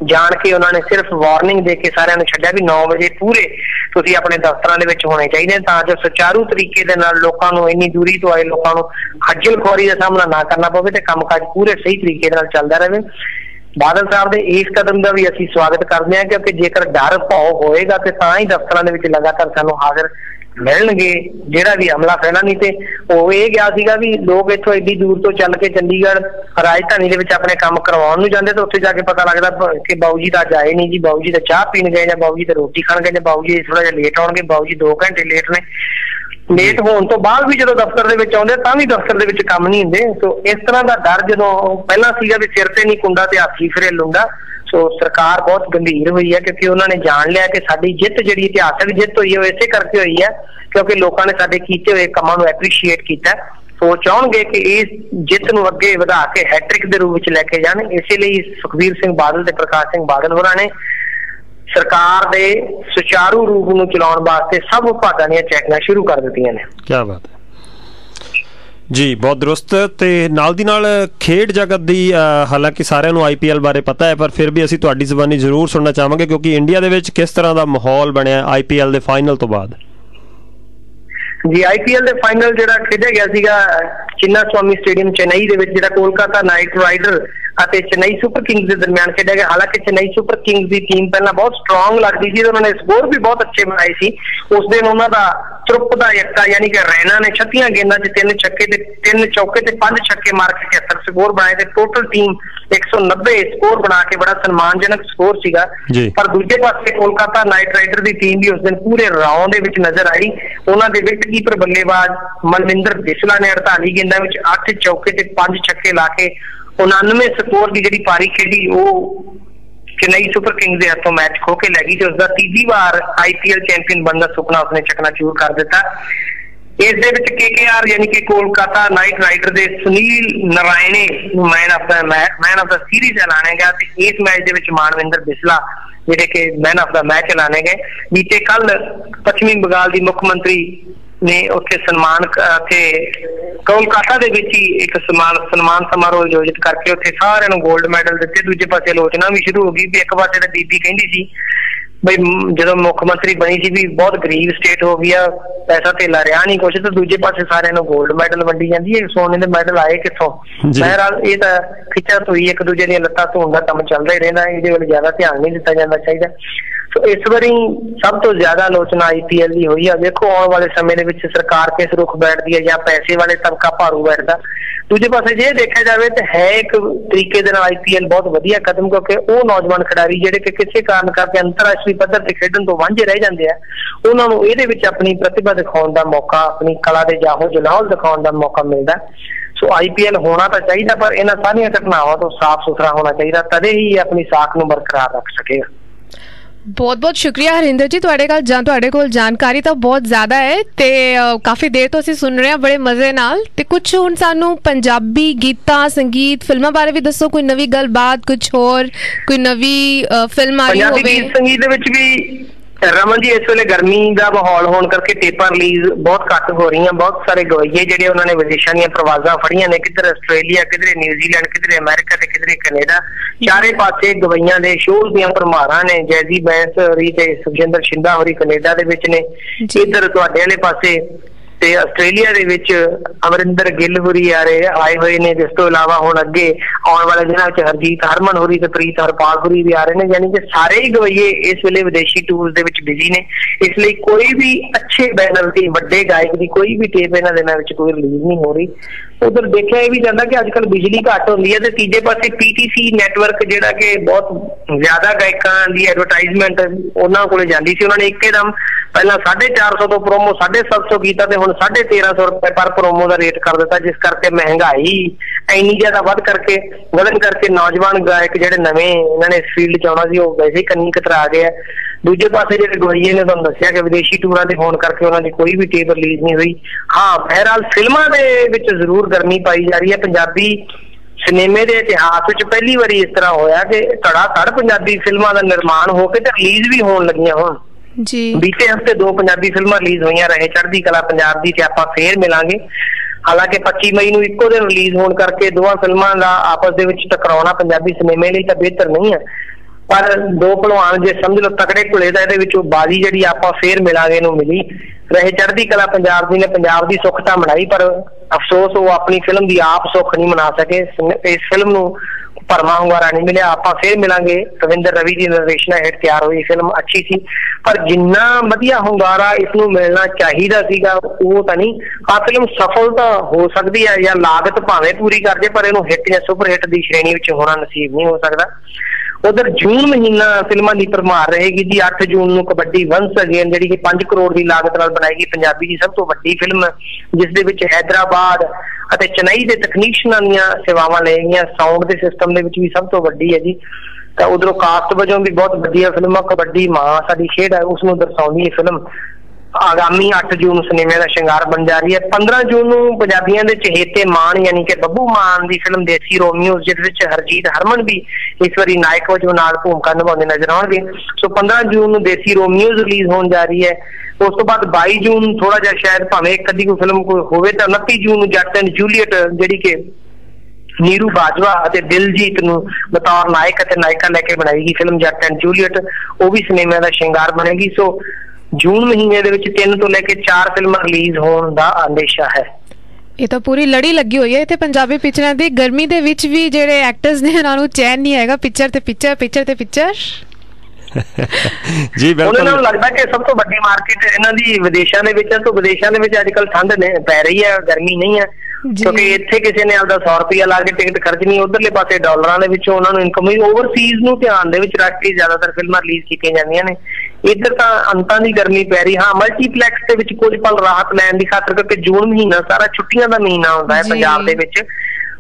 ਜਾਣ ਕੇ ਉਹਨਾਂ ਨੇ ਸਿਰਫ ਵਾਰਨਿੰਗ ਦੇ ਕੇ ਸਾਰਿਆਂ ਨੂੰ ਛੱਡਿਆ ਵੀ 9 ਵਜੇ ਪੂਰੇ ਤੁਸੀਂ ਆਪਣੇ ਦਫ਼ਤਰਾਂ ਦੇ ਵਿੱਚ ਹੋਣੇ ਚਾਹੀਦੇ ਤਾਂ ਜੋ ਸੁਚਾਰੂ ਤਰੀਕੇ ਦੇ ਨਾਲ ਲੋਕਾਂ ਨੂੰ ਇੰਨੀ ਦੂਰੀ ਤੋਂ ਆਏ ਲੋਕਾਂ ਨੂੰ ਖੱਜਲ ਖੁਆਰੀ ਦਾ ਸਾਹਮਣਾ ਨਾ ਕਰਨਾ ਪਵੇ ਤੇ ਕੰਮਕਾਜ ਪੂਰੇ ਸਹੀ ਤਰੀਕੇ ਨਾਲ ਚੱਲਦਾ ਰਹੇ। ਬਾਦਲ ਸਾਹਿਬ ਦੇ ਇਸ ਕਦਮ ਦਾ ਵੀ ਅਸੀਂ ਸਵਾਗਤ ਕਰਦੇ ਹਾਂ ਕਿਉਂਕਿ ਜੇਕਰ ਡਰ ਭੌ ਹੋਏਗਾ ਤੇ ਤਾਂ ਹੀ ਦਫ਼ਤਰਾਂ ਦੇ ਵਿੱਚ ਲਗਾਤਾਰ ਸਾਨੂੰ ਹਾਜ਼ਰ ਮਿਲਣਗੇ, ਜਿਹੜਾ ਵੀ ਹਮਲਾ ਫੈਲਾ ਨਹੀਂ ਤੇ ਉਹ ਇਹ ਗਿਆ ਸੀਗਾ ਵੀ ਲੋਕ ਇੱਥੋਂ ਏਡੀ ਦੂਰ ਤੋਂ ਚੱਲ ਕੇ ਚੰਡੀਗੜ੍ਹ ਰਾਜਧਾਨੀ ਦੇ ਵਿੱਚ ਆਪਣੇ ਕੰਮ ਕਰਵਾਉਣ ਨੂੰ ਜਾਂਦੇ ਤਾਂ ਉੱਥੇ ਜਾ ਕੇ ਪਤਾ ਲੱਗਦਾ ਕਿ ਬਾਊ ਜੀ ਤਾਂ ਅੱਜ ਆਏ ਨਹੀਂ ਜੀ ਬਾਊ ਜੀ ਤਾਂ ਚਾਹ ਪੀਣ ਗਏ ਜਾਂ ਬਾਊ ਜੀ ਤਾਂ ਰੋਟੀ ਖਾਣ ਗਏ ਜਾਂ ਬਾਊ ਜੀ ਥੋੜਾ ਜਿਹਾ ਲੇਟ ਆਉਣਗੇ ਬਾਊ ਜੀ 2 ਘੰਟੇ ਲੇਟ ਨੇ। ਲੇਟ ਹੋਣ ਤੋਂ ਬਾਅਦ ਵੀ ਜਦੋਂ ਦਫ਼ਤਰ ਦੇ ਵਿੱਚ ਆਉਂਦੇ ਤਾਂ ਵੀ ਦਫ਼ਤਰ ਦੇ ਵਿੱਚ ਕੰਮ ਨਹੀਂ ਹੁੰਦੇ। ਸੋ ਇਸ ਤਰ੍ਹਾਂ ਦਾ ਡਰ ਜਦੋਂ ਪਹਿਲਾਂ ਸੀਗਾ ਵੀ ਸਿਰ ਤੇ ਨਹੀਂ ਕੁੰਡਾ ਤੇ ਹਾਥੀ ਫਿਰੇ ਲੁੰਡਾ ਸੋ ਸਰਕਾਰ ਬਹੁਤ ਗੰਭੀਰ ਹੋਈ ਹੈ ਕਿਉਂਕਿ ਉਹਨਾਂ ਨੇ ਜਾਣ ਲਿਆ ਕਿ ਸਾਡੀ ਜਿੱਤ ਜਿਹੜੀ ਇਤਿਹਾਸਕ ਜਿੱਤ ਹੋਈ ਹੈ, ਉਹ ਇਸੇ ਕਰਕੇ ਹੋਈ ਹੈ ਕਿਉਂਕਿ ਲੋਕਾਂ ਨੇ ਸਾਡੇ ਕੀਤੇ ਹੋਏ ਕੰਮਾਂ ਨੂੰ ਐਪਰੀਸ਼ੀਏਟ ਕੀਤਾ। ਸੋ ਉਹ ਚਾਹਣਗੇ ਕਿ ਇਸ ਜਿੱਤ ਨੂੰ ਅੱਗੇ ਵਧਾ ਕੇ ਹੈਟ੍ਰਿਕ ਦੇ ਰੂਪ ਵਿੱਚ ਲੈ ਕੇ ਜਾਣ। ਇਸੇ ਲਈ ਸੁਖਬੀਰ ਸਿੰਘ ਬਾਦਲ ਤੇ ਪ੍ਰਕਾਸ਼ ਸਿੰਘ ਬਾਦਲ ਹੋਰਾਂ ਨੇ ਸਰਕਾਰ ਦੇ ਸੁਚਾਰੂ ਰੂਪ ਨੂੰ ਚਲਾਉਣ ਵਾਸਤੇ ਸਭ ਵਿਭਾਗਾਂ ਦੀਆਂ ਚੈਕਿੰਗਾਂ ਸ਼ੁਰੂ ਕਰ ਦਿੱਤੀਆਂ ਨੇ। ਕੀ ਬਾਤ ਹੈ। ਜੀ, ਬਹੁਤ ਦਰੁਸਤ ਤੇ ਨਾਲ ਦੀ ਨਾਲ ਖੇਡ ਜਗਤ ਦੀ ਹਾਲਾਂਕਿ ਸਾਰਿਆਂ ਨੂੰ ਆਈਪੀਐਲ ਬਾਰੇ ਪਤਾ ਹੈ, ਪਰ ਫਿਰ ਵੀ ਅਸੀਂ ਤੁਹਾਡੀ ਜ਼ੁਬਾਨੀ ਜ਼ਰੂਰ ਸੁਣਨਾ ਚਾਹਾਂਗੇ ਕਿਉਂਕਿ ਇੰਡੀਆ ਦੇ ਵਿੱਚ ਕਿਸ ਤਰ੍ਹਾਂ ਦਾ ਮਾਹੌਲ ਬਣਿਆ ਆਈਪੀਐਲ ਦੇ ਫਾਈਨਲ ਤੋਂ ਬਾਅਦ? ਜੀ ਆਈਪੀਐਲ ਦੇ ਫਾਈਨਲ ਜਿਹੜਾ ਖੇਡਿਆ ਗਿਆ ਸੀਗਾ ਚਿੰਨਾ ਸਵਾਮੀ ਸਟੇਡੀਅਮ ਚੇਨਈ ਦੇ ਵਿੱਚ, ਜਿਹੜਾ ਕੋਲਕਾਤਾ ਨਾਈਟ ਰਾਈਡਰ ਅਤੇ ਚੇਨਈ ਸੁਪਰ ਕਿੰਗਸ ਦੇ ਦਰਮਿਆਨ ਖੇਡਿਆ ਗਿਆ। ਹਾਲਾਂਕਿ ਚੇਨਈ ਸੁਪਰ ਕਿੰਗਸ ਦੀ ਟੀਮ ਪਹਿਲਾਂ ਬਹੁਤ ਸਟਰੋਂਗ ਲੱਗਦੀ ਸੀ ਤੇ ਉਹਨਾਂ ਨੇ ਸਕੋਰ ਵੀ ਬਹੁਤ ਅੱਛੇ ਬਣਾਏ ਸੀ। ਉਸ ਦਿਨ ਉਹਨਾਂ ਦਾ ਤਰੁੱਪ ਦਾ ਯੱਕਾ ਯਾਨੀ ਕਿ ਰੈਨਾ ਨੇ 36 ਗੇਂਦਾਂ 'ਚ ਤਿੰਨ ਛੱਕੇ ਤੇ ਤਿੰਨ ਚੌਕੇ ਤੇ ਪੰਜ ਛੱਕੇ ਮਾਰ ਕੇ 71 ਸਕੋਰ ਬਣਾਏ ਤੇ ਟੋਟਲ ਟੀਮ 190 ਸਕੋਰ ਬਣਾ ਕੇ ਬੜਾ ਸਨਮਾਨਜਨਕ ਸਕੋਰ ਸੀਗਾ। ਪਰ ਦੂਜੇ ਪਾਸੇ ਕੋਲਕਾਤਾ ਨਾਈਟ ਰਾਈਡਰ ਦੀ ਟੀਮ ਵੀ ਉਸ ਦਿਨ ਪੂਰੇ ਰਾਉਂਡ ਦੇ ਵਿੱਚ ਨਜ਼ਰ ਆਈ। ਉਹਨਾਂ ਦੇ ਵਿਕਟ ਕੀਪਰ ਬੱਲੇਬਾਜ਼ ਮਨਵਿੰਦਰ ਬਿਸਲਾ ਨੇ 48 ਗੇਂਦਾਂ ਵਿੱਚ 8 ਚੌਕੇ ਤੇ 5 ਛੱਕੇ ਲਾ ਕੇ 99 ਸਕੋਰ ਦੀ ਜਿਹੜੀ ਪਾਰੀ ਖੇਡੀ ਉਹ ਚੇਨਈ ਸੁਪਰ ਕਿੰਗਸ ਦੇ ਹੱਥੋਂ ਮੈਚ ਖੋ ਕੇ ਲੈ ਗਈ ਤੇ ਉਸ ਦਾ ਤੀਜੀ ਵਾਰ ਆਈਪੀਐਲ ਚੈਂਪੀਅਨ ਬਣਨ ਦਾ ਸੁਪਨਾ ਉਸਨੇ ਚਕਨਾਚੂਰ ਕਰ ਦਿੱਤਾ। ਇਸ ਦੇ ਵਿੱਚ ਕੇਕੇਆਰ ਯਾਨੀ ਕਿ ਕੋਲਕਾਤਾ ਨਾਈਟ ਰਾਈਡਰ ਦੇ ਸੁਨੀਲ ਨਰਾਇਣੇ ਨੂੰ man of the man of the series ਐਲਾਨਿਆ ਗਿਆ ਤੇ ਇਸ ਮੈਚ ਦੇ ਵਿੱਚ ਮਾਨਵਿੰਦਰ ਬਿਸਲਾ, ਜਿਹੜੇ ਕਿ ਮੈਨ ਆਫ ਦਾ ਮੈਚ ਐਲਾਨੇ ਗਏ। ਬੀਤੇ ਕੱਲ ਪੱਛਮੀ ਬੰਗਾਲ ਦੀ ਮੁੱਖ ਮੰਤਰੀ ਨੇ ਉੱਥੇ ਸਨਮਾਨ ਕ- ਤੇ ਕੋਲਕਾਤਾ ਦੇ ਵਿੱਚ ਹੀ ਇੱਕ ਸਨਮਾਨ ਸਨਮਾਨ ਸਮਾਰੋਹ ਆਯੋਜਿਤ ਕਰਕੇ ਉੱਥੇ ਸਾਰਿਆਂ ਨੂੰ 골ਡ ਮੈਡਲ ਦਿੱਤੇ। ਦੂਜੇ ਪਾਸੇ ਆਲੋਚਨਾ ਵੀ ਸ਼ੁਰੂ ਹੋ ਗਈ ਵੀ ਇੱਕ ਪਾਸੇ ਤਾਂ ਬੀਬੀ ਕਹਿੰਦੀ ਸੀ ਬਈ ਜਦੋਂ ਮੁੱਖ ਮੰਤਰੀ ਬਣੀ ਸੀ ਵੀ ਬਹੁਤ ਗਰੀਬ ਸਟੇਟ ਹੋ ਗਈ ਆ ਪੈਸਾ ਧੇਲਾ ਰਿਹਾ ਨਹੀਂ ਕੁਛ ਤੇ ਦੂਜੇ ਪਾਸੇ ਸਾਰਿਆਂ ਨੂੰ 골ਡ ਮੈਡਲ ਵੰਡੀ ਜਾਂਦੀ ਹੈ ਸੋਨੇ ਦੇ ਮੈਡਲ ਆਏ ਕਿੱਥੋਂ ਜੀ। ਬਹਿਰਹਾਲ ਇਹ ਤਾਂ ਖਿੱਚਾ ਤੋਈ ਇੱਕ ਦੂਜੇ ਦੀਆਂ ਲੱਤਾਂ ਧੋਣ ਦਾ ਕੰਮ ਚੱਲਦਾ ਹੀ ਰਹਿੰਦਾ ਇਹਦੇ ਵੱਲ ਜ਼ਿਆਦਾ ਧਿਆਨ ਨਹੀਂ ਦਿੱਤਾ ਜਾਂਦਾ ਚਾਹੀਦਾ ਸੋ ਇਸ ਵਾਰੀ ਸਭ ਤੋਂ ਜ਼ਿਆਦਾ ਆਲੋਚਨਾ ਆਈਪੀਐਲ ਦੀ ਹੋਈ ਆ। ਵੇਖੋ, ਆਉਣ ਵਾਲੇ ਸਮੇਂ ਦੇ ਵਿੱਚ ਸਰਕਾਰ ਕਿਸ ਰੁਖ ਬੈਠਦੀ ਹੈ ਜਾਂ ਪੈਸੇ ਵਾਲੇ ਤਬਕਾ ਭਾਰੂ ਬੈਠਦਾ। ਦੂਜੇ ਪਾਸੇ ਜੇ ਦੇਖਿਆ ਜਾਵੇ ਤਾਂ ਹੈ ਇੱਕ ਤਰੀਕੇ ਦੇ ਨਾਲ ਆਈਪੀਐਲ ਬਹੁਤ ਵਧੀਆ ਕਦਮ, ਕਿਉਂਕਿ ਉਹ ਨੌਜਵਾਨ ਖਿਡਾਰੀ ਜਿਹੜੇ ਕਿ ਕਿਸੇ ਕਾਰਨ ਕਰਕੇ ਅੰਤਰਰਾਸ਼ਟਰੀ ਪੱਧਰ ਤੇ ਖੇਡਣ ਤੋਂ ਵਾਂਝੇ ਰਹਿ ਜਾਂਦੇ ਆ, ਉਹਨਾਂ ਨੂੰ ਇਹਦੇ ਵਿੱਚ ਆਪਣੀ ਪ੍ਰਤਿਭਾ ਦਿਖਾਉਣ ਦਾ ਮੌਕਾ, ਆਪਣੀ ਕਲਾ ਦੇ ਜਾਹੋ ਜਲਾਲ ਦਿਖਾਉਣ ਦਾ ਮੌਕਾ ਮਿਲਦਾ। ਸੋ ਆਈਪੀਐਲ ਹੋਣਾ ਤਾਂ ਚਾਹੀਦਾ, ਪਰ ਇਹਨਾਂ ਸਾਰੀਆਂ ਘਟਨਾਵਾਂ ਤੋਂ ਸਾਫ਼ ਸੁਥਰਾ ਹੋਣਾ ਚਾਹੀਦਾ, ਤਦੇ ਹੀ ਇਹ ਆਪਣੀ ਸਾਖ ਨੂੰ ਬਰਕਰਾਰ ਰੱਖ ਸਕੇਗਾ। ਬਹੁਤ ਬਹੁਤ ਸ਼ੁਕਰੀਆ ਹਰਿੰਦਰ ਜੀ ਤੁਹਾਡੇ ਕੋਲ ਜਾਂ ਤੁਹਾਡੇ ਕੋਲ ਜਾਣਕਾਰੀ ਤਾਂ ਬਹੁਤ ਜ਼ਿਆਦਾ ਹੈ ਤੇ ਕਾਫੀ ਦੇਰ ਤੋਂ ਅਸੀਂ ਸੁਣ ਰਹੇ ਹਾਂ ਬੜੇ ਮਜ਼ੇ ਨਾਲ ਤੇ ਕੁਝ ਹੁਣ ਸਾਨੂੰ ਪੰਜਾਬੀ ਗੀਤਾਂ ਸੰਗੀਤ ਫਿਲਮਾਂ ਬਾਰੇ ਵੀ ਦੱਸੋ ਕੋਈ ਨਵੀਂ ਗੱਲਬਾਤ ਕੁਝ ਹੋਰ ਕੋਈ ਨਵੀਂ ਫਿਲਮ ਆ ਰਹੀ ਪੰਜਾਬੀ ਹੋਵੇ। ਗੀਤ ਸੰਗੀਤ ਦੇ ਵਿੱਚ ਵੀ ਰਮਨ ਜੀ ਇਸ ਵੇਲੇ ਗਰਮੀ ਦਾ ਮਾਹੌਲ ਹੋਣ ਕਰਕੇ ਟੇਪਾਂ ਰਿਲੀਜ਼ ਬਹੁਤ ਘੱਟ ਹੋ ਰਹੀਆਂ ਬਹੁਤ ਸਾਰੇ ਗਵਈਏ ਜਿਹੜੇ ਉਹਨਾਂ ਨੇ ਵਿਦੇਸ਼ਾਂ ਦੀਆਂ ਪ੍ਰਵਾਜ਼ਾਂ ਫੜੀਆਂ ਨੇ ਕਿਧਰ ਆਸਟ੍ਰੇਲੀਆ ਕਿਧਰੇ ਨਿਊਜ਼ੀਲੈਂਡ ਕਿਧਰੇ ਅਮਰੀਕਾ ਤੇ ਕਿਧਰੇ ਕੈਨੇਡਾ ਚਾਰੇ ਪਾਸੇ ਗਵਈਆਂ ਦੇ ਸ਼ੋਅ ਦੀਆਂ ਭਰਮਾਰਾਂ ਨੇ ਜੈਜ਼ੀ ਬੈਂਸ ਹੋਰੀ ਤੇ ਸੁਖਜਿੰਦਰ ਸ਼ਿੰਦਾ ਹੋਰੀ ਕੈਨੇਡਾ ਦੇ ਵਿੱਚ ਨੇ। ਇੱਧਰ ਤੁਹਾਡੇ ਵਾਲੇ ਪਾਸੇ ਤੇ ਆਸਟ੍ਰੇਲੀਆ ਦੇ ਵਿੱਚ ਅਮਰਿੰਦਰ ਗਿੱਲ ਹੋਰੀ ਆ ਰਹੇ ਆਏ ਹੋਏ ਨੇ, ਜਿਸ ਤੋਂ ਇਲਾਵਾ ਹੁਣ ਅੱਗੇ ਆਉਣ ਵਾਲੇ ਦਿਨਾਂ ਵਿੱਚ ਹਰਜੀਤ ਹਰਮਨ ਹੋਰੀ ਤੇ ਪ੍ਰੀਤ ਹਰਪਾਲ ਹੋਰੀ ਵੀ ਆ ਰਹੇ ਨੇ, ਯਾਨੀ ਕਿ ਸਾਰੇ ਹੀ ਗਵਈਏ ਇਸ ਵੇਲੇ ਵਿਦੇਸ਼ੀ ਟੂਰਸ ਦੇ ਵਿੱਚ ਬਿਜ਼ੀ ਨੇ। ਇਸ ਲਈ ਕੋਈ ਵੀ ਅੱਛੇ ਬੈਨਰ ਦੀ, ਵੱਡੇ ਗਾਇਕ ਦੀ ਕੋਈ ਵੀ ਟੇਪ ਇਹਨਾਂ ਦਿਨਾਂ ਵਿੱਚ ਕੋਈ ਰਿਲੀਜ਼ ਨਹੀਂ ਹੋ ਰਹੀ। ਉਧਰ ਦੇਖਿਆ ਇਹ ਵੀ ਜਾਂਦਾ ਕਿ ਅੱਜ ਕੱਲ ਬਿਜਲੀ ਘੱਟ ਹੁੰਦੀ ਹੈ ਤੇ ਤੀਜੇ ਪਾਸੇ ਪੀਟੀਸੀ ਨੈਟਵਰਕ ਜਿਹੜਾ ਕਿ ਬਹੁਤ ਜ਼ਿਆਦਾ ਗਾਇਕਾਂ ਦੀ ਐਡਵਰਟਾਈਜ਼ਮੈਂਟ ਉਹਨਾਂ ਕੋਲੇ ਜਾਂਦੀ ਸੀ, ਉਹਨਾਂ ਨੇ ਇੱਕਦਮ ਪਹਿਲਾਂ 450 ਤੋਂ ਪ੍ਰੋਮੋ 750 ਕੀਤਾ ਤੇ ਹੁਣ 1350 ਰੁਪਏ ਪਰ ਪ੍ਰੋਮੋ ਦਾ ਰੇਟ ਕਰ ਦਿੱਤਾ, ਜਿਸ ਕਰਕੇ ਮਹਿੰਗਾਈ ਇੰਨੀ ਜ਼ਿਆਦਾ ਵੱਧ ਕਰਕੇ, ਵਧਣ ਕਰਕੇ ਨੌਜਵਾਨ ਗਾਇਕ ਜਿਹੜੇ ਨਵੇਂ ਇਹਨਾਂ ਨੇ ਫੀਲਡ 'ਚ ਆਉਣਾ ਸੀ, ਉਹ ਵੈਸੇ ਹੀ ਕੰਨੀ ਕਤਰਾ ਗਏ ਆ। ਦੂਜੇ ਪਾਸੇ ਜਿਹੜੇ ਗਵਾਈਏ ਨੇ, ਤੁਹਾਨੂੰ ਦੱਸਿਆ ਕਿ ਵਿਦੇਸ਼ੀ ਟੂਰਾਂ ਦੇ ਹੋਣ ਕਰਕੇ ਉਹਨਾਂ ਦੀ ਕੋਈ ਵੀ ਟੇਪ ਰਿਲੀਜ਼ ਨਹੀਂ ਹੋਈ। ਹਾਂ ਬਹਿਰਹਾਲ ਫਿਲਮਾਂ ਦੇ ਵਿੱਚ ਜ਼ਰੂਰ ਗਰਮੀ ਪਾਈ ਜਾ ਰਹੀ ਹੈ। ਪੰਜਾਬੀ ਸਿਨੇਮੇ ਦੇ ਇਤਿਹਾਸ ਵਿੱਚ ਪਹਿਲੀ ਵਾਰੀ ਇਸ ਤਰ੍ਹਾਂ ਹੋਇਆ ਕਿ ਧੜਾ ਧੜ ਪੰਜਾਬੀ ਫਿਲਮਾਂ ਦਾ ਨਿਰਮਾਣ ਹੋ ਕੇ ਤੇ ਰਿਲੀਜ਼ ਵੀ ਹੋਣ ਲੱਗੀਆਂ ਹੁਣ। ਜੀ। ਬੀਤੇ ਹਫ਼ਤੇ ਦੋ ਪੰਜਾਬੀ ਫਿਲਮਾਂ ਰਿਲੀਜ਼ ਹੋਈਆਂ, ਰਹੇ ਚੜ੍ਹਦੀ ਕਲਾ ਪੰਜਾਬ ਦੀ ਤੇ ਆਪਾਂ ਫੇਰ ਮਿਲਾਂਗੇ। ਹਾਲਾਂਕਿ 25 ਮਈ ਨੂੰ ਇੱਕੋ ਦਿਨ ਰਿਲੀਜ਼ ਹੋਣ ਕਰਕੇ ਦੋਵਾਂ ਫਿਲਮਾਂ ਦਾ ਆਪਸ ਦੇ ਵਿੱਚ ਟਕਰਾਉਣਾ ਪੰਜਾਬੀ ਸਿਨੇਮੇ ਲਈ ਤਾਂ ਬਿਹਤਰ ਨਹੀਂ ਹੈ। ਪਰ ਦੋ ਭਲਵਾਨ ਜੇ ਸਮਝ ਲਓ ਤਕੜੇ ਘੁਲੇ ਦਾ ਇਹਦੇ ਵਿੱਚੋਂ ਬਾਜੀ ਜਿਹੜੀ ਆਪਾਂ ਫੇਰ ਮਿਲਾਂਗੇ ਨੂੰ ਮਿਲੀ। ਰਹੇ ਚੜ੍ਹਦੀ ਕਲਾ ਪੰਜਾਬ ਦੀ ਨੇ ਪੰਜਾਬ ਦੀ ਸੁੱਖ ਤਾਂ ਮਨਾਈ, ਪਰ ਅਫਸੋਸ ਉਹ ਆਪਣੀ ਫਿਲਮ ਦੀ ਆਪ ਸੁੱਖ ਨਹੀਂ ਮਨਾ ਸਕੇ। ਇਸ ਫਿਲਮ ਨੂੰ ਭਰਵਾਂ ਹੁੰਗਾਰਾ ਨਹੀਂ ਮਿਲਿਆ। ਆਪਾਂ ਫੇਰ ਮਿਲਾਂਗੇ। ਰਵਿੰਦਰ ਰਵੀ ਦੀ ਨਿਰਦੇਸ਼ਨਾ ਹੇਠ ਤਿਆਰ ਹੋਈ ਫਿਲਮ। ਅੱਛੀ ਸੀ। ਪਰ ਜਿੰਨਾ ਵਧੀਆ ਹੁੰਗਾਰਾ ਇਸ ਨੂੰ ਮਿਲਣਾ ਚਾਹੀਦਾ ਸੀਗਾ, ਉਹ ਤਾਂ ਨਹੀਂ। ਆ ਫਿਲਮ ਸਫਲ ਤਾਂ ਹੋ ਸਕਦੀ ਹੈ ਜਾਂ ਲਾਗਤ ਭਾਵੇਂ ਪੂਰੀ ਕਰ ਜੇ, ਪਰ ਇਹਨੂੰ ਹਿੱਟ ਜਾਂ ਸੁਪਰ ਹਿੱਟ ਦੀ ਸ਼੍ਰੇਣੀ ਵਿੱਚ ਹੋਣਾ ਨਸੀਬ ਨਹੀਂ ਹੋ ਸਕਦਾ। ਉਧਰ ਜੂਨ ਮਹੀਨਾ ਫਿਲਮਾਂ ਦੀ ਭਰਮਾਰ ਰਹੇਗੀ ਜੀ 8 ਜੂਨ ਨੂੰ ਕਬੱਡੀ ਵੰਸ ਅਗੇਨ ਜਿਹੜੀ ਕਿ 5 ਕਰੋੜ ਦੀ ਲਾਗਤ ਨਾਲ ਬਣਾਈ ਗਈ ਪੰਜਾਬੀ ਦੀ ਸਭ ਤੋਂ ਵੱਡੀ ਫਿਲਮ, ਜਿਸ ਦੇ ਵਿੱਚ ਹੈਦਰਾਬਾਦ ਅਤੇ ਚੇਨਈ ਦੇ ਤਕਨੀਸ਼ੀਅਨਾਂ ਦੀਆਂ ਸੇਵਾਵਾਂ ਲਏਗੀਆਂ ਸਾਊਂਡ ਦੇ ਸਿਸਟਮ ਦੇ ਵਿੱਚ ਵੀ ਸਭ ਤੋਂ ਵੱਡੀ ਹੈ ਜੀ। ਤਾਂ ਉਧਰੋਂ ਕਾਸਟ ਵਜੋਂ ਵੀ ਬਹੁਤ ਵਧੀਆ ਫਿਲਮ ਆ, ਕਬੱਡੀ ਮਾਂ ਸਾਡੀ ਖੇਡ ਹੈ ਉਸ ਨੂੰ ਦਰਸਾਉਂਦੀ ਹੈ ਫਿਲਮ। ਆਗਾਮੀ 8 ਜੂਨ ਨੂੰ ਸਿਨੇਮੇ ਦਾ ਸ਼ਿੰਗਾਰ ਬਣ ਜਾ ਰਹੀ ਹੈ। 15 ਜੂਨ ਨੂੰ ਪੰਜਾਬੀਆਂ ਦੇ ਚਹੇਤੇ ਮਾਨ ਯਾਨੀ ਕਿ ਬੱਬੂ ਮਾਨ ਦੀ ਫਿਲਮ ਦੇਸੀ ਰੋਮੀਓ ਜਿਸ ਵਿੱਚ ਹਰਜੀਤ ਹਰਮਨ ਵੀ ਇਸ ਵਾਰੀ ਨਾਇਕ ਵਜੋਂ ਨਾਲ ਭੂਮਿਕਾ ਨਿਭਾਉਂਦੇ ਨਜ਼ਰ ਆਉਣਗੇ। ਸੋ 15 ਜੂਨ ਨੂੰ ਦੇਸੀ ਰੋਮੀਓ ਰਿਲੀਜ਼ ਹੋਣ ਜਾ ਰਹੀ ਹੈ। ਉਸ ਤੋਂ ਬਾਅਦ 22 ਜੂਨ ਥੋੜਾ ਜਿਹਾ ਸ਼ਾਇਦ ਭਾਵੇਂ ਇੱਕ ਅੱਧੀ ਕੋਈ ਫਿਲਮ ਕੋਈ ਹੋਵੇ ਤਾਂ 29 ਜੂਨ ਨੂੰ ਜੱਟ ਐਂਡ ਜੂਲੀਅਟ, ਜਿਹੜੀ ਕਿ ਨੀਰੂ ਬਾਜਵਾ ਅਤੇ ਦਿਲਜੀਤ ਨੂੰ ਬਤੌਰ ਨਾਇਕ ਅਤੇ ਨਾਇਕਾ ਲੈ ਕੇ ਬਣਾਈ ਗਈ ਫਿਲਮ ਜੱਟ ਐਂਡ ਜੂਲੀਅਟ। ਉਹ ਵੀ ਸਿਨੇਮਾ ਦਾ ਸ਼ਿੰਗਾਰ ਬਣੇਗੀ। ਸੋ ਜੂਨ ਮਹੀਨੇ ਦੇ ਵਿੱਚ 3 ਤੋਂ ਲੈ ਕੇ 4 ਫਿਲਮਾਂ ਰਿਲੀਜ਼ ਹੋਣ ਦਾ ਅੰਦੇਸ਼ਾ ਹੈ। ਇਹ ਤਾਂ ਪੂਰੀ ਲੜੀ ਲੱਗੀ ਹੋਈ ਹੈ। ਇੱਥੇ ਪੰਜਾਬੀ ਪਿਕਚਰਾਂ ਦੀ ਗਰਮੀ ਦੇ ਵਿੱਚ ਵੀ ਜਿਹੜੇ ਐਕਟਰਸ ਨੇ ਉਹਨਾਂ ਨੂੰ ਚੈਨ ਨਹੀਂ ਹੈਗਾ। ਪਿਕਚਰ ਤੇ ਪਿਕਚਰ ਪਿਕਚਰ ਤੇ ਪਿਕਚਰ ਜੀ ਉਹਨਾਂ ਨੂੰ ਬਿਲਕੁਲ ਲੱਗਦਾ ਕਿ ਸਭ ਤੋਂ ਵੱਡੀ ਮਾਰਕੀਟ ਇਹਨਾਂ ਦੀ ਵਿਦੇਸ਼ਾਂ ਦੇ ਵਿੱਚ ਹੈ। ਤੋਂ ਵਿਦੇਸ਼ਾਂ ਦੇ ਵਿੱਚ ਅੱਜਕੱਲ ਠੰਡ ਨੇ ਪੈ ਰਹੀ ਹੈ ਗਰਮੀ ਨਹੀਂ ਹੈ। ਕਿਉਂਕਿ ਇੱਥੇ ਕਿਸੇ ਨੇ ਆਪਦਾ 100 ਰੁਪਇਆ ਲਾ ਕੇ ਟਿਕਟ ਖਰਚਣੀ ਉਧਰਲੇ ਪਾਸੇ ਡਾਲਰਾਂ ਦੇ ਵਿੱਚੋਂ ਉਹਨਾਂ ਨੂੰ ਇਨਕਮ ਹੋਈ। ਓਵਰਸੀਜ਼ ਨੂੰ ਧਿਆਨ ਦੇ ਵਿੱਚ ਰੱਖ ਕੇ ਜ਼ਿਆਦਾਤਰ ਫਿਲਮਾਂ ਰਿਲੀਜ਼ ਕੀਤੀਆਂ ਜਾਂਦੀਆਂ ਨੇ। ਇੱਧਰ ਤਾਂ ਅੰਤਾਂ ਦੀ ਗਰਮੀ ਪੈ ਰਹੀ ਹਾਂ ਮਲਟੀਪਲੈਕਸ ਦੇ ਵਿੱਚ ਕੁਝ ਪਲ ਰਾਹਤ ਲੈਣ ਦੀ ਖਾਤਰ ਕਿਉਂਕਿ ਜੂਨ ਮਹੀਨਾ ਸਾਰਾ ਛੁੱਟੀਆਂ ਦਾ ਮਹੀਨਾ ਹੁੰਦਾ ਹੈ। ਪੰਜਾਬ ਦੇ ਵਿੱਚ।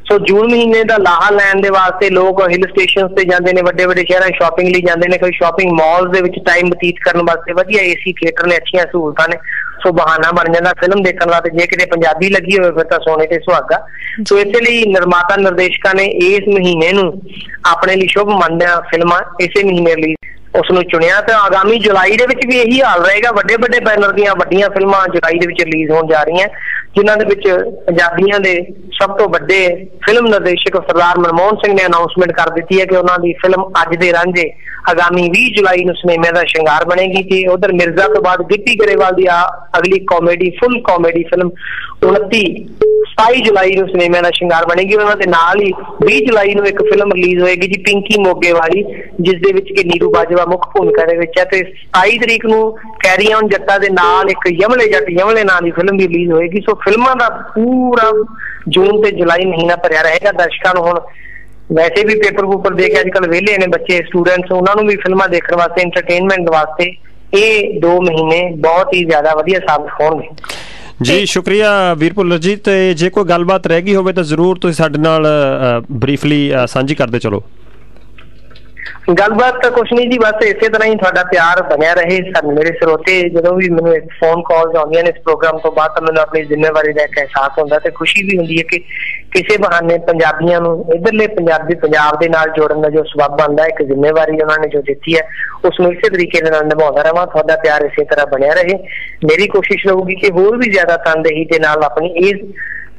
ਸੋ ਜੂਨ ਮਹੀਨੇ ਦਾ ਲਾਹਾ ਲੈਣ ਦੇ ਵਾਸਤੇ ਲੋਕ ਹਿਲ ਸਟੇਸ਼ਨਸ ਤੇ ਜਾਂਦੇ ਨੇ ਵੱਡੇ ਵੱਡੇ ਸ਼ਹਿਰਾਂ ਸ਼ਾਪਿੰਗ ਲਈ ਜਾਂਦੇ ਨੇ ਕੋਈ ਸ਼ਾਪਿੰਗ ਮਾਲਸ ਦੇ ਵਿੱਚ ਟਾਈਮ ਬਤੀਤ ਕਰਨ ਵਾਸਤੇ ਵਧੀਆ ਏਸੀ ਥੀਏਟਰ ਨੇ ਅੱਛੀਆਂ ਸਹੂਲਤਾਂ ਨੇ ਸੋ ਬਹਾਨਾ ਬਣ ਜਾਂਦਾ ਫਿਲਮ ਦੇਖਣ ਦਾ ਤੇ ਜੇ ਕਿਤੇ ਪੰਜਾਬੀ ਲੱਗੀ ਹੋਵੇ ਫਿਰ ਤਾਂ ਸੋਨੇ ਤੇ ਸੁਹਾਗਾ। ਸੋ ਇਸੇ ਲਈ ਨਿਰਮਾਤਾ ਨਿਰਦੇਸ਼ਕਾਂ ਨੇ ਇਸ ਮਹੀਨੇ ਨੂੰ ਆਪਣੇ ਲਈ ਸ਼ੁਭ ਮੰਨਦਿਆਂ ਫਿਲਮਾਂ ਇਸੇ ਮਹੀਨੇ ਰਿਲੀਜ਼ ਉਸ ਨੂੰ ਚੁਣਿਆ ਤੇ ਆਗਾਮੀ ਜੁਲਾਈ ਦੇ ਵਿੱਚ ਵੀ ਇਹੀ ਹਾਲ ਰਹੇਗਾ। ਵੱਡੇ ਵੱਡੇ ਬੈਨਰ ਦੀਆਂ ਵੱਡੀਆਂ ਫਿਲਮਾਂ ਜੁਲਾਈ ਦੇ ਵਿੱਚ ਰਿਲੀਜ਼ ਹੋਣ ਜਾ ਰਹੀਆਂ, ਜਿਨ੍ਹਾਂ ਦੇ ਵਿੱਚ ਪੰਜਾਬੀਆਂ ਦੇ ਸਭ ਤੋਂ ਵੱਡੇ ਫਿਲਮ ਨਿਰਦੇਸ਼ਕ ਸਰਦਾਰ ਮਨਮੋਹਨ ਸਿੰਘ ਨੇ ਅਨਾਉਂਸਮੈਂਟ ਕਰ ਦਿੱਤੀ ਹੈ ਕਿ ਉਹਨਾਂ ਦੀ ਫਿਲਮ ਅੱਜ ਦੇ ਰਾਂਝੇ, ਆਗਾਮੀ 20 ਜੁਲਾਈ ਨੂੰ ਸਿਨੇਮਾ ਦਾ ਸ਼ਿੰਗਾਰ ਬਣੇਗੀ ਤੇ ਉਧਰ ਮਿਰਜ਼ਾ ਤੋਂ ਬਾਅਦ ਗਿੱਪੀ ਗਰੇਵਾਲ ਦੀ ਆ ਅਗਲੀ comedy full comedy film 29 27 July ਨੂੰ ਸਿਨੇਮਾ ਦਾ ਸ਼ਿੰਗਾਰ ਬਣੇਗੀ ਉਹਨਾਂ ਦੇ ਨਾਲ ਹੀ 20 ਜੁਲਾਈ ਨੂੰ ਇੱਕ ਫਿਲਮ ਰਿਲੀਜ਼ ਹੋਏਗੀ ਜੀ ਪਿੰਕੀ ਮੋਗੇ ਵਾਲੀ, ਜਿਸ ਦੇ ਵਿੱਚ ਕਿ ਨੀਰੂ ਬਾਜਵਾ ਮੁੱਖ ਭੂਮਿਕਾ ਦੇ ਵਿੱਚ ਹੈ ਤੇ 27 ਤਰੀਕ ਨੂੰ ਕੈਰੀ ਔਨ ਜੱਟਾ ਦੇ ਨਾਲ ਇੱਕ ਯਮਲੇ ਜੱਟ, ਯਮਲੇ ਨਾਂ ਦੀ ਫਿਲਮ ਵੀ ਰਿਲੀਜ਼ ਹੋਏਗੀ। ਸੋ ਫਿਲਮਾਂ ਦਾ ਪੂਰਾ ਜੂਨ ਤੇ ਜੁਲਾਈ ਮਹੀਨਾ ਭਰਿਆ ਰਹੇਗਾ। ਦਰਸ਼ਕਾਂ ਨੂੰ ਹੁਣ ਵੈਸੇ ਵੀ ਪੇਪਰ ਪੂਪਰ ਦੇ ਕੇ ਅੱਜਕੱਲ ਵਿਹਲੇ ਨੇ ਬੱਚੇ ਸਟੂਡੈਂਟਸ ਉਹਨਾਂ ਨੂੰ ਵੀ ਫਿਲਮਾਂ ਦੇਖਣ ਵਾਸਤੇ ਐਂਟਰਟੇਨਮੈਂਟ ਵਾਸਤੇ ਇਹ 2 ਮਹੀਨੇ ਬਹੁਤ ਹੀ ਜ਼ਿਆਦਾ ਵਧੀਆ ਸਾਬਤ ਹੋਣਗੇ। ਜੀ ਸ਼ੁਕਰੀਆ ਵੀਰ ਭੁੱਲਰ ਜੀ ਤੇ ਜੇ ਕੋਈ ਗੱਲਬਾਤ ਰਹਿ ਗਈ ਹੋਵੇ ਤਾਂ ਜ਼ਰੂਰ ਤੁਸੀਂ ਸਾਡੇ ਨਾਲ ਬਰੀਫਲੀ ਸਾਂਝੀ ਕਰਦੇ ਚਲੋ। ਗੱਲਬਾਤ ਤਾਂ ਕੁਛ ਨਹੀਂ ਜੀ, ਬਸ ਇਸੇ ਤਰ੍ਹਾਂ ਹੀ ਤੁਹਾਡਾ ਪਿਆਰ ਬਣਿਆ ਰਹੇ ਸਨ, ਮੇਰੇ ਸਰੋਤੇ। ਜਦੋਂ ਵੀ ਮੈਨੂੰ ਇੱਕ ਫੋਨ ਕਾਲਸ ਆਉਂਦੀਆਂ ਨੇ ਇਸ ਪ੍ਰੋਗਰਾਮ ਤੋਂ ਬਾਅਦ ਤਾਂ ਮੈਨੂੰ ਆਪਣੀ ਜ਼ਿੰਮੇਵਾਰੀ ਦਾ ਇੱਕ ਅਹਿਸਾਸ ਹੁੰਦਾ ਤੇ ਖੁਸ਼ੀ ਵੀ ਹੁੰਦੀ ਹੈ ਕਿ ਕਿਸੇ ਬਹਾਨੇ ਪੰਜਾਬੀਆਂ ਨੂੰ ਇਧਰਲੇ ਪੰਜਾਬੀ ਪੰਜਾਬ ਦੇ ਨਾਲ ਜੋੜਨ ਦਾ ਜੋ ਸਬੱਬ ਬਣਦਾ ਇੱਕ ਜ਼ਿੰਮੇਵਾਰੀ ਉਹਨਾਂ ਨੇ ਜੋ ਦਿੱਤੀ ਹੈ, ਉਸ ਨੂੰ ਇਸੇ ਤਰੀਕੇ ਨਾਲ ਨਿਭਾਉਂਦਾ ਰਹਾਂ, ਤੁਹਾਡਾ ਪਿਆਰ ਇਸੇ ਤਰ੍ਹਾਂ ਬਣਿਆ ਰਹੇ। ਮੇਰੀ ਕੋਸ਼ਿਸ਼ ਰਹੂਗੀ ਕਿ ਹੋਰ ਵੀ ਜ਼ਿਆਦਾ ਤਨਦੇਹੀ ਦੇ ਨਾਲ ਆਪਣੀ ਇਸ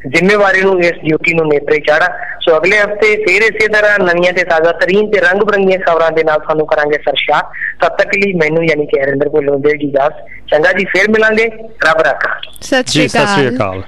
ਜ਼ਿੰਮੇਵਾਰੀ ਨੂੰ ਇਸ ਡਿਊਟੀ ਨੂੰ ਨੇਪਰੇ ਚਾੜਾ। ਸੋ ਅਗਲੇ ਹਫ਼ਤੇ ਫੇਰ ਇਸੇ ਤਰ੍ਹਾਂ ਨਵੀਆਂ ਤੇ ਤਾਜ਼ਾ ਤਰੀਨ ਤੇ ਰੰਗ ਬਰੰਗੀਆਂ ਖਬਰਾਂ ਦੇ ਨਾਲ ਤੁਹਾਨੂੰ ਕਰਾਂਗੇ ਸਰਸ਼ਾ ਤਦ ਤੱਕ ਲਈ ਮੈਨੂੰ ਯਾਨੀ ਕਿ ਹਰਿੰਦਰ ਕੋਲੋਂ ਦੇ ਜੀ ਦਾਸ। ਚੰਗਾ ਜੀ ਫੇਰ ਮਿਲਾਂਗੇ। ਰੱਬ ਰੱਖਾ। ਸਤਿ ਸ਼੍ਰੀ ਅਕਾਲ।